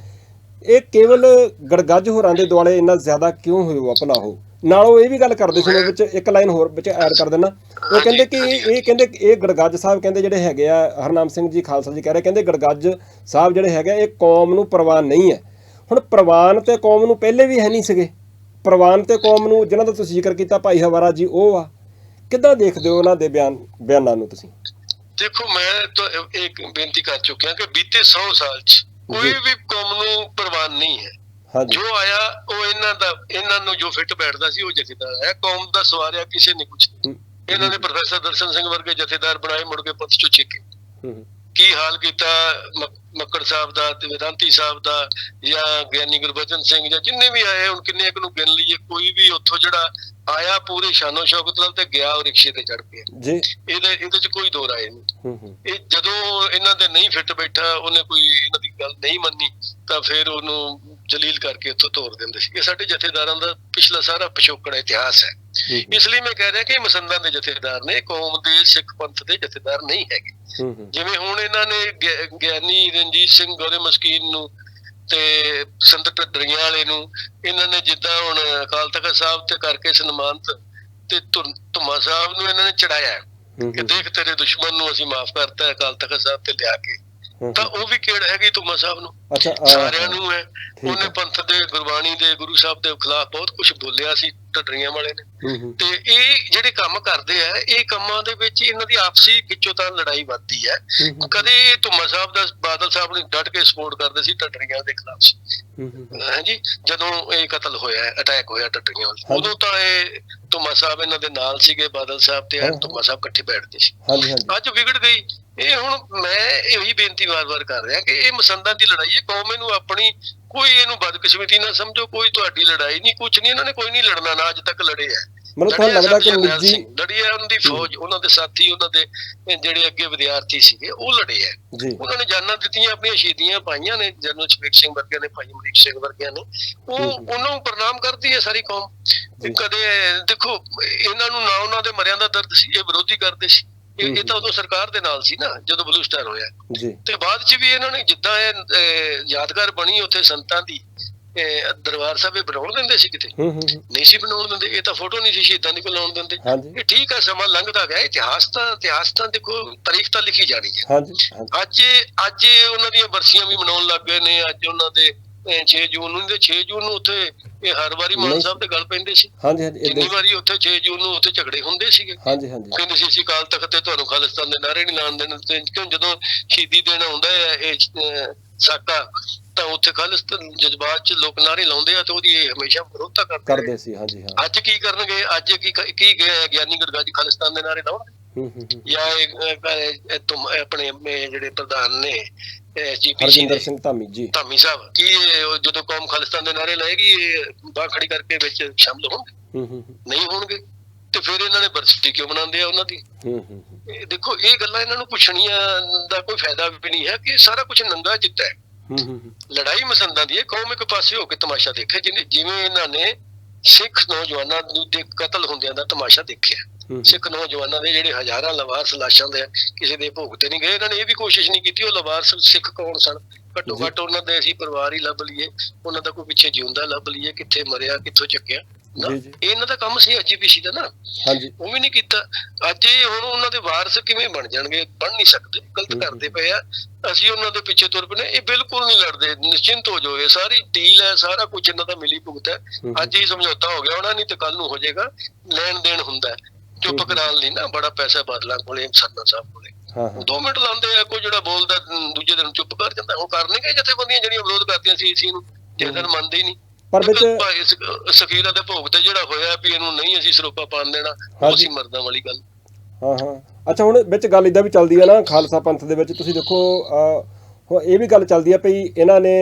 ਇਹ ਕੇਵਲ ਗੜਗੱਜ ਹੋਰਾਂ ਦੇ ਦੁਆਲੇ ਇੰਨਾ ਜ਼ਿਆਦਾ ਕਿਉਂ ਹੋਇਆ ਭਲਾ ਉਹ? ਨਾਲ ਉਹ ਇਹ ਵੀ ਗੱਲ ਕਰਦੇ ਸੀ ਵਿੱਚ ਇੱਕ ਲਾਈਨ ਹੋਰ ਵਿੱਚ ਐਡ ਕਰ ਦੇਣਾ ਉਹ ਕਹਿੰਦੇ ਕਿ ਇਹ ਕਹਿੰਦੇ ਕਿ ਇਹ ਗੜਗੱਜ ਸਾਹਿਬ ਕਹਿੰਦੇ ਜਿਹੜੇ ਹੈਗੇ ਆ ਹਰਨਾਮ ਸਿੰਘ ਜੀ ਖਾਲਸਾ ਜੀ ਕਹਿ ਰਹੇ ਕਹਿੰਦੇ ਗੜਗੱਜ ਸਾਹਿਬ ਜਿਹੜੇ ਹੈਗੇ ਆ, ਇਹ ਕੌਮ ਨੂੰ ਪ੍ਰਵਾਨ ਨਹੀਂ ਹੈ। ਹੁਣ ਪ੍ਰਵਾਨ ਤੇ ਕੌਮ ਨੂੰ ਪਹਿਲੇ ਵੀ ਹੈ ਨਹੀਂ ਸੀਗੇ। ਪ੍ਰਵਾਨ ਤੇ ਕੌਮ ਨੂੰ ਜਿਨ੍ਹਾਂ ਦਾ ਤੁਸੀਂ ਜ਼ਿਕਰ ਕੀਤਾ ਭਾਈ ਹਵਾਰਾ ਜੀ ਉਹ ਆ। ਕਿੱਦਾਂ ਦੇਖਦੇ ਹੋ ਉਹਨਾਂ ਦੇ ਬਿਆਨ ਬਿਆਨਾਂ ਨੂੰ ਤੁਸੀਂ? ਦੇਖੋ ਮੈਂ ਤਾਂ ਇੱਕ ਬੇਨਤੀ ਕਰ ਚੁੱਕਿਆ ਕਿ ਬੀਤੇ 100 ਸਾਲ 'ਚ ਕੋਈ। ਵੀ ਕੌਮ ਨੂੰ ਪ੍ਰਵਾਨ ਨਹੀਂ ਹੈ। ਜੋ ਆਇਆ ਉਹ ਇਹਨਾਂ ਦਾ ਇਹਨਾਂ ਨੂੰ ਜੋ ਫਿੱਟ ਬੈਠਦਾ ਸੀ ਉਹ ਜਥੇਦਾਰ ਹੈ। ਕੌਮ ਦਾ ਸਵਾਰਿਆ ਕਿਸੇ ਨੇ ਕੁਝ ਹੂੰ, ਇਹਨਾਂ ਨੇ ਪ੍ਰੋਫੈਸਰ ਦਰਸ਼ਨ ਸਿੰਘ ਵਰਗੇ ਜਥੇਦਾਰ ਬਣਾਏ ਮੁੜ ਕੇ ਪੰਥ ਚੋਂ ਛੇਕੇ। ਕੀ ਹਾਲ ਕੀਤਾ ਮੱਕੜ ਸਾਹਿਬ ਦਾ ਤੇ ਵਿਦਾਂਤੀ ਸਾਹਿਬ ਦਾ ਜਾਂ ਗਿਆਨੀ ਗੁਰਬਚਨ ਸਿੰਘ ਜਾਂ ਜਿੰਨੇ ਵੀ ਆਏ ਹੁਣ ਕਿੰਨੇ ਕੁ ਨੂੰ ਗਿਣ ਲਈਏ ਕੋਈ ਵੀ ਉੱਥੋਂ ਜਿਹੜਾ ਆਇਆ ਪੂਰੇ ਸ਼ਾਨੋ ਸ਼ੌਕਤ ਨਾਲ ਤੇ ਗਿਆ ਉਹ ਰਿਕਸ਼ੇ ਤੇ ਚੜ ਪਿਆ। ਜੀ। ਇਹਦੇ ਇਹਦੇ ਚ ਕੋਈ ਦੋ ਰਾਏ ਨਹੀਂ। ਹੂੰ ਹੂੰ। ਇਹ ਜਦੋਂ ਇਹਨਾਂ ਦੇ ਨਹੀਂ ਫਿੱਟ ਬੈਠਾ ਉਹਨੇ ਕੋਈ ਇਹਨਾਂ ਦੀ ਗੱਲ ਨਹੀਂ ਮੰਨੀ ਤਾਂ ਫਿਰ ਉਹਨੂੰ ਜਲੀਲ ਕਰਕੇ ਉੱਥੋਂ ਤੋਰ ਦਿੰਦੇ ਸੀ ਇਹ ਸਾਡੇ ਜਥੇਦਾਰਾਂ ਦਾ ਪਿਛਲਾ ਸਾਰਾ ਪਿਛੋਕੜ ਇਤਿਹਾਸ ਹੈ। ਇਸ ਲਈ ਮੈਂ ਕਹਿ ਰਿਹਾ ਕਿ ਮਸੰਦਾਂ ਦੇ ਜਥੇਦਾਰ ਨੇ ਕੌਮ ਦੇ ਸਿੱਖ ਪੰਥ ਦੇ ਜਥੇਦਾਰ ਨਹੀਂ ਹੈਗੇ। ਜਿਵੇਂ ਹੁਣ ਇਹਨਾਂ ਨੇ ਗਿਆਨੀ ਰਣਜੀਤ ਸਿੰਘ ਗੋਰੇ ਮਸਕੀਨ ਨੂੰ ਤੇ ਸੰਤ ਢੱਡਰੀਆਂ ਵਾਲੇ ਨੂੰ ਇਹਨਾਂ ਨੇ ਜਿੱਦਾਂ ਹੁਣ ਅਕਾਲ ਤਖਤ ਸਾਹਿਬ ਤੇ ਕਰਕੇ ਸਨਮਾਨਤ ਤੇ ਧੁੰਮਾ ਸਾਹਿਬ ਨੂੰ ਇਹਨਾਂ ਨੇ ਚੜਾਇਆ। ਕਿ ਦੇਖ ਤੇਰੇ ਦੁਸ਼ਮਣ ਨੂੰ ਅਸੀਂ ਮਾਫ ਕਰਤਾ ਅਕਾਲ ਤਖਤ ਸਾਹਿਬ ਤੇ ਲਿਆ ਕੇ। ਤਾਂ ਉਹ ਵੀ ਕਿਹੜਾ ਹੈਗੀ ਧੁੰਮਾ ਸਾਹਿਬ ਨੂੰ? ਅੱਛਾ ਸਾਰਿਆਂ ਨੂੰ ਹੈ। ਉਹਨੇ। ਪੰਥ ਦੇ ਗੁਰਬਾਣੀ ਦੇ ਗੁਰੂ ਸਾਹਿਬ ਦੇ ਖਿਲਾਫ ਬਹੁਤ ਕੁਝ ਬੋਲਿਆ ਸੀ ਢੱਡਰੀਆਂ ਵਾਲੇ ਨੇ। ਤੇ ਇਹ ਜਿਹੜੇ ਕੰਮ ਕਰਦੇ ਆ ਇਹ ਕੰਮਾਂ ਦੇ ਵਿੱਚ ਇਹਨਾਂ ਦੀ ਆਪਸੀ ਖਿੱਚੋ ਤਾਂ ਲੜਾਈ ਵੱਧਦੀ ਹੈ। ਕਦੇ ਧੁੰਮਾ ਸਾਹਿਬ ਦਾ ਬਾਦਲ ਸਾਹਿਬ ਨੇ ਡਟ ਕੇ ਸਪੋਰਟ ਕਰਦੇ ਸੀ ਟੱਟਰੀਆਂ ਦੇ ਖਿਲਾਫ ਹੂੰ, ਹਾਂਜੀ ਜਦੋਂ ਇਹ ਕਤਲ ਹੋਇਆ ਅਟੈਕ ਹੋਇਆ ਟੱਟਰੀਆਂ ਵੱਲ। ਉਦੋਂ ਤਾਂ ਇਹ ਧੁੰਮਾ ਸਾਹਿਬ ਇਹਨਾਂ ਦੇ ਨਾਲ ਸੀਗੇ ਬਾਦਲ ਸਾਹਿਬ ਤੇ। ਧੁੰਮਾ ਸਾਹਿਬ ਇਕੱਠੇ ਬੈਠਦੇ ਸੀ। ਹਾਂਜੀ ਹਾਂਜੀ। ਅੱਜ ਵਿਗੜ ਗਈ। ਇਹ ਹੁਣ ਮੈਂ ਇਹੀ ਬੇਨਤੀ ਵਾਰ-ਵਾਰ ਕਰ ਰਿਹਾ ਕਿ ਇਹ ਮਸੰਦਾਂ ਦੀ ਲੜਾਈ ਹੈ ਕੌਮ ਇਹਨੂੰ ਆਪਣੀ ਕੋਈ ਇਹਨੂੰ ਬਦਕਿਸਮਤੀ ਨਾ ਸਮਝੋ ਕੋਈ ਤੁਹਾਡੀ ਲੜਾਈ ਨਹੀਂ ਕੁਝ ਨਹੀਂ ਇਹਨਾਂ ਨੇ ਕੋਈ ਨਹੀਂ ਲੜਨਾ ਨਾ ਅੱਜ ਤੱਕ ਲੜੇ ਆ। ਮੈਨੂੰ ਤਾਂ ਲੜਿਆ ਲੱਗਦਾ ਕਿ ਨਿੱਜੀ ਸਿੰਘ, ਲੜੀ ਹੈ ਉਹਨਾਂ ਦੀ ਫੌਜ ਉਹਨਾਂ ਦੇ ਸਾਥੀ ਉਹਨਾਂ ਦੇ ਜਿਹੜੇ ਅੱਗੇ ਵਿਦਿਆਰਥੀ ਸੀਗੇ ਉਹ ਲੜੇ ਆ। ਉਹਨਾਂ ਨੇ ਜਾਨਾਂ ਦਿੱਤੀਆਂ ਆਪਣੀਆਂ ਸ਼ਹੀਦੀਆਂ ਪਾਈਆਂ ਨੇ ਜਨਰਲ ਸ਼ਵੇਕ ਸਿੰਘ ਵਰਗਿਆਂ ਨੇ ਭਾਈ ਅਮਰੀਕ ਸਿੰਘ ਵਰਗਿਆਂ ਨੇ। ਉਹ। ਉਹਨਾਂ ਨੂੰ ਪ੍ਰਣਾਮ ਕਰਦੀ ਹੈ ਸਾਰੀ ਕੌਮ। ਕਦੇ ਦੇਖੋ ਇਹਨਾਂ ਨੂੰ ਨਾ ਉਹਨਾਂ ਦੇ ਮਰਿਆਂ ਦਾ ਦਰਦ ਸੀ ਇਹ ਵਿਰੋਧੀ ਕਰਦੇ ਸੀ। ਇਹ ਤਾਂ ਉਦੋਂ ਸਰਕਾਰ ਦੇ ਨਾਲ ਸੀ ਨਾ ਜਦੋਂ ਬਲੂ ਸਟਾਰ ਹੋਇਆ। ਜੀ। ਤੇ ਬਾਅਦ ਚ ਵੀ ਇਹਨਾਂ ਨੇ ਜਿੱਦਾਂ ਇਹ ਯਾਦਗਾਰ ਬਣੀ ਉੱਥੇ ਸੰਤਾਂ ਦੀ ਇਹ ਦਰਬਾਰ ਸਾਹਿਬ ਇਹ ਬਣਾਉਣ ਦਿੰਦੇ ਸੀ ਕਿਤੇ? ਨਹੀਂ ਸੀ ਬਣਾਉਣ ਦਿੰਦੇ ਇਹ ਤਾਂ ਫੋਟੋ ਨਹੀਂ ਸੀ ਸ਼ਹੀਦਾਂ ਦੀ ਕੋਲ ਲਾਉਣ ਦਿੰਦੇ। ਇਹ ਠੀਕ ਹੈ ਸਮਾਂ ਲੰਘਦਾ ਗਿਆ। ਇਤਿਹਾਸ ਤਾਂ ਇਤਿਹਾਸ ਤਾਂ ਦੇਖੋ ਤਾਰੀਖ ਤਾਂ ਲਿਖੀ ਜਾਣੀ ਹੈ। ਅੱਜ ਅੱਜ ਉਹਨਾਂ ਦੀਆਂ ਬਰਸੀਆਂ ਵੀ ਮਨਾਉਣ ਲੱਗ ਗਏ ਨੇ ਅੱਜ ਉਹਨਾਂ ਦੇ 6 ਜੂਨ ਨੂੰ ਤੇ 6 ਜੂਨ ਨੂੰ ਉੱਥੇ ਇਹ ਹਰ ਵਾਰੀ ਮਾਨ। ਸਾਹਿਬ ਦੇ ਗੱਲ ਪੈਂਦੇ ਸੀ। ਹਾਂਜੀ ਹਾਂਜੀ ਜਿੰਨੀ। ਵਾਰੀ ਉੱਥੇ 6 ਜੂਨ ਨੂੰ ਉੱਥੇ ਝਗੜੇ ਹੁੰਦੇ ਸੀਗੇ। ਹਾਂਜੀ ਹਾਂਜੀ। ਕਹਿੰਦੇ ਸੀ ਅਸੀਂ ਕਾਲ ਤਖਤ ਤੇ ਤੁਹਾਨੂੰ ਖਾਲਿਸਤਾਨ ਦੇ ਨਾਰੇ ਨਹੀਂ ਲਾਉਣ ਦੇਣ। ਤੇ ਕਿਉਂ ਜਦੋਂ ਸ਼ਹੀਦੀ ਦੇਣ ਆਉਂਦਾ ਹੈ ਇਹ ਸਾਕਾ ਤਾਂ ਉੱਥੇ ਖਾਲਿਸਤਾਨ ਜਜ਼ਬਾਤ ਚ ਲੋਕ ਨਾਰੇ ਲਾਉਂਦੇ ਆ ਤੇ ਉਹਦੀ ਇਹ ਹਮੇਸ਼ਾ ਵਿਰੋਧਤਾ ਕਰਦੇ। ਕਰਦੇ ਸੀ ਹਾਂਜੀ ਹਾਂ। ਅੱਜ ਕੀ ਕਰਨਗੇ? ਅੱਜ ਕੀ ਕੀ ਗਏ ਗਿਆਨੀ ਗੁਰਗਾਜੀ ਖਾਲਿਸਤਾਨ ਦੇ ਨਾਰੇ ਲਾਉਣ ਹੂੰ ਹੂੰ ਹੂੰ। ਜਾਂ ਇਹ, ਆਪਣੇ ਜਿਹੜੇ ਪ੍ਰਧਾਨ ਨੇ ਹਰਜਿੰਦਰ ਸਿੰਘ ਧਾਮੀ ਜੀ। ਧਾਮੀ ਸਾਹਿਬ ਕੀ ਇਹ ਜਦੋਂ ਕੌਮ ਖਾਲਿਸਤਾਨ ਦੇ ਨਾਰੇ ਲਾਏਗੀ ਇਹ ਬਾਹ ਖੜੀ ਕਰਕੇ ਵਿੱਚ ਸ਼ਾਮਲ ਹੋਣਗੇ? ਹੂੰ ਹੂੰ ਹੂੰ, ਨਹੀਂ ਹੋਣਗੇ? ਤੇ ਫਿਰ ਇਹਨਾਂ ਨੇ ਬਰਸਤੀ ਕਿਉਂ ਮਨਾਉਂਦੇ ਆ ਉਹਨਾਂ ਦੀ? ਹੂੰ ਹੂੰ ਹੂੰ, ਇਹ ਦੇਖੋ ਇਹ ਗੱਲਾਂ ਇਹਨਾਂ ਨੂੰ ਪੁੱਛਣੀਆਂ ਦਾ ਕੋਈ ਫਾਇਦਾ ਵੀ ਨਹੀਂ ਹੈ ਕਿ ਸਾਰਾ ਕੁਝ ਨੰਗਾ ਚਿੱਟਾ ਹੈ। ਹੂੰ ਹੂੰ ਹੂੰ, ਲੜਾਈ ਮਸੰਦਾਂ ਦੀ ਹੈ ਕੌਮ ਇੱਕ ਪਾਸੇ ਹੋ ਕੇ ਤਮਾਸ਼ਾ ਦੇਖੇ ਜਿਵੇਂ ਇਹਨਾਂ ਨੇ ਸਿੱਖ ਨੌਜਵਾਨਾਂ ਦੇ ਕਤਲ ਹੁੰਦਿਆਂ ਦਾ ਤਮਾਸ਼ਾ ਦੇਖਿਆ। ਸਿੱਖ ਨੌਜਵਾਨਾਂ ਦੇ ਜਿਹੜੇ ਹਜ਼ਾਰਾਂ ਲਵਾਰਸ ਲਾਸ਼ਾਂ ਦੇ ਕਿਸੇ ਦੇ ਭੋਗ ਤੇ ਨਹੀਂ ਗਏ। ਇਹਨਾਂ ਨੇ ਇਹ ਵੀ ਕੋਸ਼ਿਸ਼ ਨਹੀਂ ਕੀਤੀ ਉਹ ਲਵਾਰਸ ਸਿੱਖ ਕੌਣ ਸਨ? ਘੱਟੋ। ਘੱਟ ਉਹਨਾਂ ਦੇ ਅਸੀਂ ਪਰਿਵਾਰ ਹੀ ਲੱਭ ਲਈਏ। ਉਹਨਾਂ ਦਾ ਕੋਈ ਪਿੱਛੇ ਜਿਉਂਦਾ ਲੱਭ ਲਈਏ ਕਿੱਥੇ ਮਰਿਆ ਕਿੱਥੋਂ ਚੱਕਿਆ। ਨਾ ਇਹਨਾਂ ਦਾ ਕੰਮ ਸੀ ਐਜੀਪੀਸੀ ਦਾ ਨਾ। ਹਾਂਜੀ। ਉਹ ਵੀ ਨਹੀਂ ਕੀਤਾ। ਅੱਜ ਇਹ ਹੁਣ ਉਹਨਾਂ ਦੇ ਵਾਰਸ ਕਿਵੇਂ ਬਣ ਜਾਣਗੇ ਬਣ ਨਹੀਂ ਸਕਦੇ। ਗਲਤ। ਕਰਦੇ ਪਏ ਆ। ਅਸੀਂ ਉਹਨਾਂ ਦੇ ਪਿੱਛੇ ਤੁਰ ਪਏ ਇਹ ਬਿਲਕੁਲ ਨਹੀਂ ਲੜਦੇ। ਨਿਸ਼ਚਿੰਤ ਹੋ ਜਾਓ। ਇਹ ਸਾਰੀ ਡੀਲ ਹੈ ਸਾਰਾ ਕੁਝ ਇਹਨਾਂ ਦਾ ਮਿਲੀ ਭੁਗਤ ਹੈ। ਅੱਜ ਹੀ ਸਮਝੌਤਾ ਹੋ ਗਿਆ ਹੋਣਾ ਨਹੀਂ ਤੇ ਕੱਲ ਨੂੰ ਹੋ ਜਾਏਗਾ। ਲੈਣ ਦੇਣ ਹੁੰਦਾ ਹੈ। ਚੁੱਪ। ਕਰਾਉਣ ਲਈ ਨਾ ਬੜਾ ਪੈਸਾ ਬਾਦਲਾਂ ਕੋਲੇ ਸਰਨਾ ਸਾਹਿਬ ਕੋਲੇ। ਹਾਂ 2 ਮਿੰਟ ਲਾਉਂਦੇ ਆ ਕੋਈ ਜਿਹੜਾ ਬੋਲਦਾ ਦੂਜੇ ਦਿਨ ਚੁੱਪ ਕਰ ਜਾਂਦਾ ਉਹ ਕਰਨਗੇ ਜਥੇਬੰਦੀਆਂ ਜਿਹੜੀਆਂ ਵਿਰੋਧ ਕਰਦੀਆਂ ਸੀ ਇਸੀ ਨੂੰ ਦਿਨ ਮੰਨਦੇ ਹੀ ਨਹੀਂ। ਪਰ ਵਿੱਚ ਸਖੀਰਾ ਦੇ ਭੋਗ ਤੇ ਜਿਹੜਾ ਹੋਇਆ ਵੀ ਇਹਨੂੰ ਨਹੀਂ ਅਸੀਂ ਸਰੋਪਾ ਪਾਣ ਦੇਣਾ ਉਹ ਮਰਦਾਂ ਵਾਲੀ ਗੱਲ। ਹਾਂ ਹਾਂ। ਅੱਛਾ ਹੁਣ ਵਿੱਚ ਗੱਲ ਇਦਾਂ ਵੀ ਚੱਲਦੀ ਹੈ ਨਾ ਖਾਲਸਾ ਪੰਥ ਦੇ ਵਿੱਚ ਤੁਸੀਂ ਦੇਖੋ ਇਹ ਵੀ ਗੱਲ ਚੱਲਦੀ ਹੈ ਭਈ ਇਹਨਾਂ ਨੇ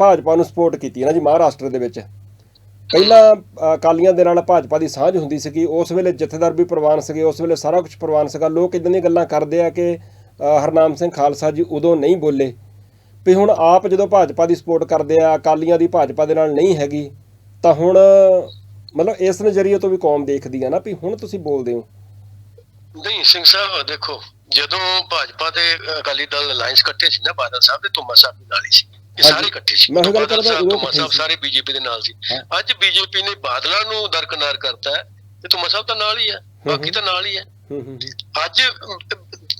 ਭਾਜਪਾ ਨੂੰ ਸਪੋਰਟ ਕੀਤੀ ਹੈ ਨਾ ਜੀ ਮਹਾਰਾਸ਼ਟਰ ਦੇ ਵਿੱਚ। ਪਹਿਲਾਂ ਅਕਾਲੀਆਂ ਦੇ ਨਾਲ ਭਾਜਪਾ ਦੀ ਸਾਂਝ ਹੁੰਦੀ ਸੀਗੀ। ਉਸ ਵੇਲੇ ਜਥੇਦਾਰ ਵੀ ਪ੍ਰਵਾਨ ਸੀਗੇ, ਉਸ ਵੇਲੇ ਸਾਰਾ ਕੁਝ ਪ੍ਰਵਾਨ ਸੀਗਾ। ਲੋਕ ਇਦਾਂ ਦੀਆਂ ਗੱਲਾਂ ਕਰਦੇ ਆ ਕਿ ਹਰਨਾਮ ਸਿੰਘ ਖਾਲਸਾ ਜੀ ਉਦੋਂ ਨਹੀਂ ਬੋਲੇ। ਵੀ ਹੁਣ ਆਪ ਜਦੋਂ ਭਾਜਪਾ ਦੀ ਸਪੋਰਟ ਕਰਦੇ ਆ, ਅਕਾਲੀਆਂ ਦੀ ਭਾਜਪਾ ਦੇ ਨਾਲ ਨਹੀਂ ਹੈਗੀ, ਤਾਂ ਹੁਣ, ਮਤਲਬ ਇਸ ਨਜ਼ਰੀਏ ਤੋਂ ਵੀ ਕੌਮ ਦੇਖਦੀ ਆ ਨਾ ਵੀ ਹੁਣ ਤੁਸੀਂ ਬੋਲਦੇ ਹੋ। ਨਹੀਂ, ਸਿੰਘ ਸਾਹਿਬ, ਦੇਖੋ, ਜਦੋਂ ਭਾਜਪਾ ਤੇ ਅਕਾਲੀ ਦਲ ਅਲਾਈਅੰਸ ਇਕੱਠੇ ਸੀ ਨਾ, ਬਾਦਲ ਸਾਹਿਬ ਤੇ ਤੁਮਾ ਸਾਹਿਬ ਨਾਲ ਹੀ ਸੀ। ਇਹ। ਸਾਰੇ ਇਕੱਠੇ ਸੀ ਮੈਂ ਗੱਲ ਕਰਦਾ, ਉਦੋਂ ਸਾਹਿਬ। ਸਾਰੇ ਬੀਜੇਪੀ ਦੇ ਨਾਲ ਸੀ। ਅੱਜ ਬੀਜੇਪੀ ਨੇ ਬਾਦਲਾਂ ਨੂੰ ਦਰਕਨਾਰ ਕਰਤਾ ਤੇ ਤੁਮਾ ਸਾਹਿਬ ਤਾਂ ਨਾਲ ਹੀ ਹੈ ਬਾਕੀ ਤਾਂ ਨਾਲ ਹੀ ਹੂੰ। ਅੱਜ